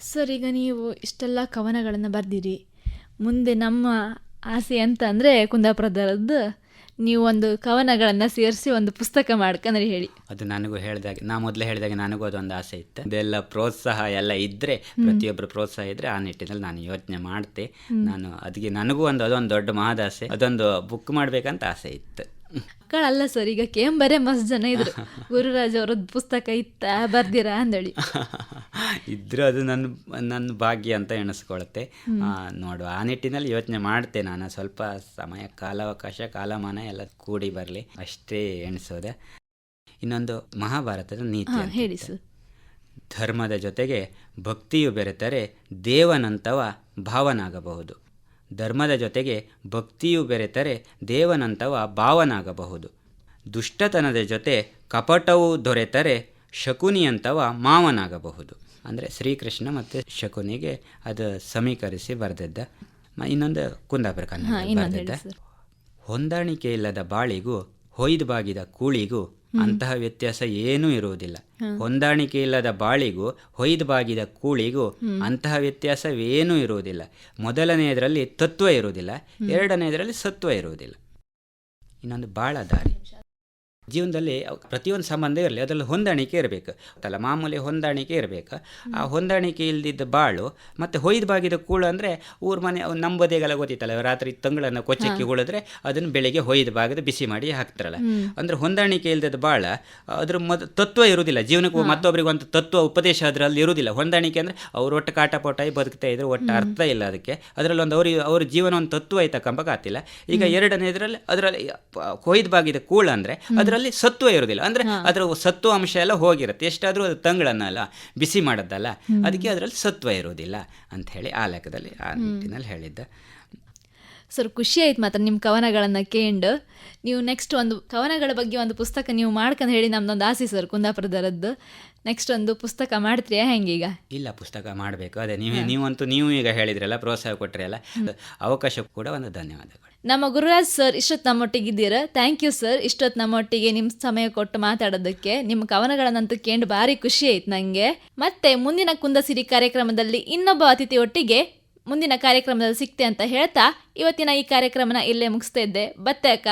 ಸರ್ ಈಗ ನೀವು ಇಷ್ಟೆಲ್ಲ ಕವನಗಳನ್ನು ಬರ್ದಿರಿ. ಮುಂದೆ ನಮ್ಮ ಆಸೆ ಅಂತ ಅಂದರೆ ಕುಂದಾಪುರದದ್ದು ನೀವು ಒಂದು ಕವನಗಳನ್ನು ಸೇರಿಸಿ ಒಂದು ಪುಸ್ತಕ ಮಾಡ್ಕೊಂಡ್ರೆ ಹೇಳಿ. ಅದು ನನಗೂ ಹೇಳಿದಾಗ ನಾ ಮೊದಲೇ ಹೇಳಿದಾಗ ನನಗೂ ಅದೊಂದು ಆಸೆ ಇತ್ತು. ಅದೆಲ್ಲ ಪ್ರೋತ್ಸಾಹ ಎಲ್ಲ ಇದ್ದರೆ ಪ್ರತಿಯೊಬ್ಬರು ಪ್ರೋತ್ಸಾಹ ಇದ್ದರೆ ಆ ನಿಟ್ಟಿನಲ್ಲಿ ನಾನು ಯೋಚನೆ ಮಾಡ್ತೆ. ನಾನು ಅದಕ್ಕೆ ನನಗೂ ಒಂದು ಅದೊಂದು ದೊಡ್ಡ ಮಹದಾಸೆ ಅದೊಂದು ಬುಕ್ ಮಾಡಬೇಕಂತ ಆಸೆ ಇತ್ತು. ಮಕ್ಕಳಲ್ಲ ಸರ್ ಈಗ ಕೇಂಬರೇ ಮಸ್ತ್ ಜನ ಇದ್ರು. ಗುರುರಾಜ್ ಅವರದ್ದು ಪುಸ್ತಕ ಇತ್ತ ಬರ್ದಿರಾ ಅಂದಳಿ. ಇದ್ರೂ ಅದು ನನ್ನ ನನ್ನ ಭಾಗ್ಯ ಅಂತ ಎಣಿಸ್ಕೊಳುತ್ತೆ. ನೋಡುವ ಆ ನಿಟ್ಟಿನಲ್ಲಿ ಯೋಚನೆ ಮಾಡ್ತೆ ನಾನು. ಸ್ವಲ್ಪ ಸಮಯ ಕಾಲಾವಕಾಶ ಕಾಲಮಾನ ಎಲ್ಲ ಕೂಡಿ ಬರಲಿ. ಅಷ್ಟೇ ಎಣಿಸೋದೆ. ಇನ್ನೊಂದು ಮಹಾಭಾರತದ ನೀತಿ ಹೇಳಿ ಧರ್ಮದ ಜೊತೆಗೆ ಭಕ್ತಿಯು ಬೆರೆತರೆ ದೇವನಂತವ ಭಾವನಾಗಬಹುದು. ಧರ್ಮದ ಜೊತೆಗೆ ಭಕ್ತಿಯು ಬೆರೆತರೆ ದೇವನಂತವ ಭಾವನಾಗಬಹುದು. ದುಷ್ಟತನದ ಜೊತೆ ಕಪಟವು ದೊರೆತರೆ ಶಕುನಿಯಂತವ ಮಾವನಾಗಬಹುದು. ಅಂದರೆ ಶ್ರೀಕೃಷ್ಣ ಮತ್ತು ಶಕುನಿಗೆ ಅದು ಸಮೀಕರಿಸಿ ಬರೆದಿದ್ದ. ಇನ್ನೊಂದು ಕುಂದಾಪುರ ಕನ್ನಡ ಬರೆದಿದ್ದ. ಹೊಂದಾಣಿಕೆ ಇಲ್ಲದ ಬಾಳಿಗೂ ಹೊಯ್ದು ಬಾಗಿದ ಕೂಳಿಗೂ ಅಂತಹ ವ್ಯತ್ಯಾಸ ಏನೂ ಇರುವುದಿಲ್ಲ. ಹೊಂದಾಣಿಕೆ ಇಲ್ಲದ ಬಾಳಿಗೂ ಹೊಯ್ದು ಬಾಗಿದ ಕೂಳಿಗೂ ಅಂತಹ ವ್ಯತ್ಯಾಸವೇನೂ ಇರುವುದಿಲ್ಲ. ಮೊದಲನೆಯದರಲ್ಲಿ ತತ್ವ ಇರುವುದಿಲ್ಲ. ಎರಡನೆಯದರಲ್ಲಿ ಸತ್ವ ಇರುವುದಿಲ್ಲ. ಇನ್ನೊಂದು ಬಾಳ ದಾರಿ ಜೀವನದಲ್ಲಿ ಪ್ರತಿಯೊಂದು ಸಂಬಂಧ ಇರಲಿ ಅದರಲ್ಲಿ ಹೊಂದಾಣಿಕೆ ಇರಬೇಕು. ಅಲ್ಲ ಮಾಮೂಲಿ ಹೊಂದಾಣಿಕೆ ಇರಬೇಕು. ಆ ಹೊಂದಾಣಿಕೆ ಇಲ್ದಿದ್ದ ಬಾಳು ಮತ್ತು ಹೊಯ್ದು ಬಾಗಿದ ಕೂಳು ಅಂದರೆ ಊರ ಮನೆ ಅವ್ರು ನಮ್ಮ ಬದಿಗೆಲ್ಲ ಗೊತ್ತಿತ್ತಲ್ಲ ರಾತ್ರಿ ತಂಗಳನ್ನ ಕೊಚ್ಚಕ್ಕೆ ಉಳಿದ್ರೆ ಅದನ್ನು ಬೆಳಿಗ್ಗೆ ಹೊಯ್ದು ಭಾಗದ ಬಿಸಿ ಮಾಡಿ ಹಾಕ್ತಾರಲ್ಲ. ಅಂದರೆ ಹೊಂದಾಣಿಕೆ ಇಲ್ಲದ ಬಾಳ ಅದ್ರ ಮೊದ ತತ್ವ ಇರುವುದಿಲ್ಲ ಜೀವನಕ್ಕೂ ಮತ್ತೊಬ್ಬರಿಗೆ ಒಂದು ತತ್ವ ಉಪದೇಶ ಅದರಲ್ಲಿ ಇರುವುದಿಲ್ಲ ಹೊಂದಾಣಿಕೆ ಅಂದರೆ ಅವ್ರು ಒಟ್ಟು ಕಾಟಪೋಟಾಗಿ ಬದುಕ್ತಾ ಇದ್ರು ಒಟ್ಟು ಅರ್ಥ ಇಲ್ಲ ಅದಕ್ಕೆ. ಅದರಲ್ಲಿ ಒಂದು ಅವ್ರಿಗೆ ಅವ್ರ ಜೀವನ ಒಂದು ತತ್ವ ಐತ ಕಂಬಕ್ಕಾತಿಲ್ಲ ಈಗ ಎರಡನೇ ಇದರಲ್ಲಿ ಅದರಲ್ಲಿ ಹೊಯ್ದು ಬಾಗಿದ ಕೂಳ ಅಂದರೆ ಅದರಲ್ಲಿ ಸತ್ವ ಇರೋದಿಲ್ಲ ಅಂದರೆ ಅದರ ಸತ್ವ ಅಂಶ ಎಲ್ಲ ಹೋಗಿರುತ್ತೆ. ಎಷ್ಟಾದರೂ ಅದು ತಂಗಳನ್ನಲ್ಲ ಬಿಸಿ ಮಾಡೋದಲ್ಲ ಅದಕ್ಕೆ ಅದರಲ್ಲಿ ಸತ್ವ ಇರೋದಿಲ್ಲ ಅಂತ ಹೇಳಿ ಆ ಲೆಕ್ಕದಲ್ಲಿ ಆ ನಿಟ್ಟಿನಲ್ಲಿ ಹೇಳಿದ್ದ. ಸರ್ ಖುಷಿ ಆಯ್ತು ಮಾತ್ರ ನಿಮ್ಮ ಕವನಗಳನ್ನು ಕೇಂಡು. ನೀವು ನೆಕ್ಸ್ಟ್ ಒಂದು ಕವನಗಳ ಬಗ್ಗೆ ಒಂದು ಪುಸ್ತಕ ನೀವು ಮಾಡ್ಕೊಂಡು ಹೇಳಿ ನಮ್ದೊಂದು ಆಸೆ ಸರ್ ಕುಂದಾಪುರದರದ್ದು. ನೆಕ್ಸ್ಟ್ ಒಂದು ಪುಸ್ತಕ ಮಾಡ್ತೀಯಾ ಹೆಂಗೀಗ? ಇಲ್ಲ ಪುಸ್ತಕ ಮಾಡಬೇಕು. ಅದೇ ನೀವೇ ನೀವಂತೂ ನೀವು ಈಗ ಹೇಳಿದ್ರಲ್ಲ ಪ್ರೋತ್ಸಾಹ ಕೊಟ್ಟರೆ ಅಲ್ಲ. ಅವಕಾಶ ಕೂಡ ಒಂದು ಧನ್ಯವಾದಗಳು. ನಮ್ಮ ಗುರುರಾಜ್ ಸರ್ ಇಷ್ಟೊತ್ತು ನಮ್ಮೊಟ್ಟಿಗಿದ್ದೀರಾ ಥ್ಯಾಂಕ್ ಯು ಸರ್ ಇಷ್ಟೊತ್ತು ನಮ್ಮೊಟ್ಟಿಗೆ ನಿಮ್ಮ ಸಮಯ ಕೊಟ್ಟು ಮಾತಾಡೋದಕ್ಕೆ ನಿಮ್ಮ ಕವನಗಳನ್ನಂತೂ ಕೇಂಡು ಭಾರಿ ಖುಷಿ ಆಯ್ತು ನನಗೆ ಮತ್ತೆ ಮುಂದಿನ ಕುಂದಸಿರಿ ಕಾರ್ಯಕ್ರಮದಲ್ಲಿ ಇನ್ನೊಬ್ಬ ಅತಿಥಿ ಒಟ್ಟಿಗೆ ಮುಂದಿನ ಕಾರ್ಯಕ್ರಮದಲ್ಲಿ ಸಿಗ್ತೆ ಅಂತ ಹೇಳ್ತಾ ಇವತ್ತಿನ ಈ ಕಾರ್ಯಕ್ರಮನ ಇಲ್ಲೇ ಮುಗಿಸ್ತಾ ಇದ್ದೆ. ಬತ್ತೆ ಅಕ್ಕ.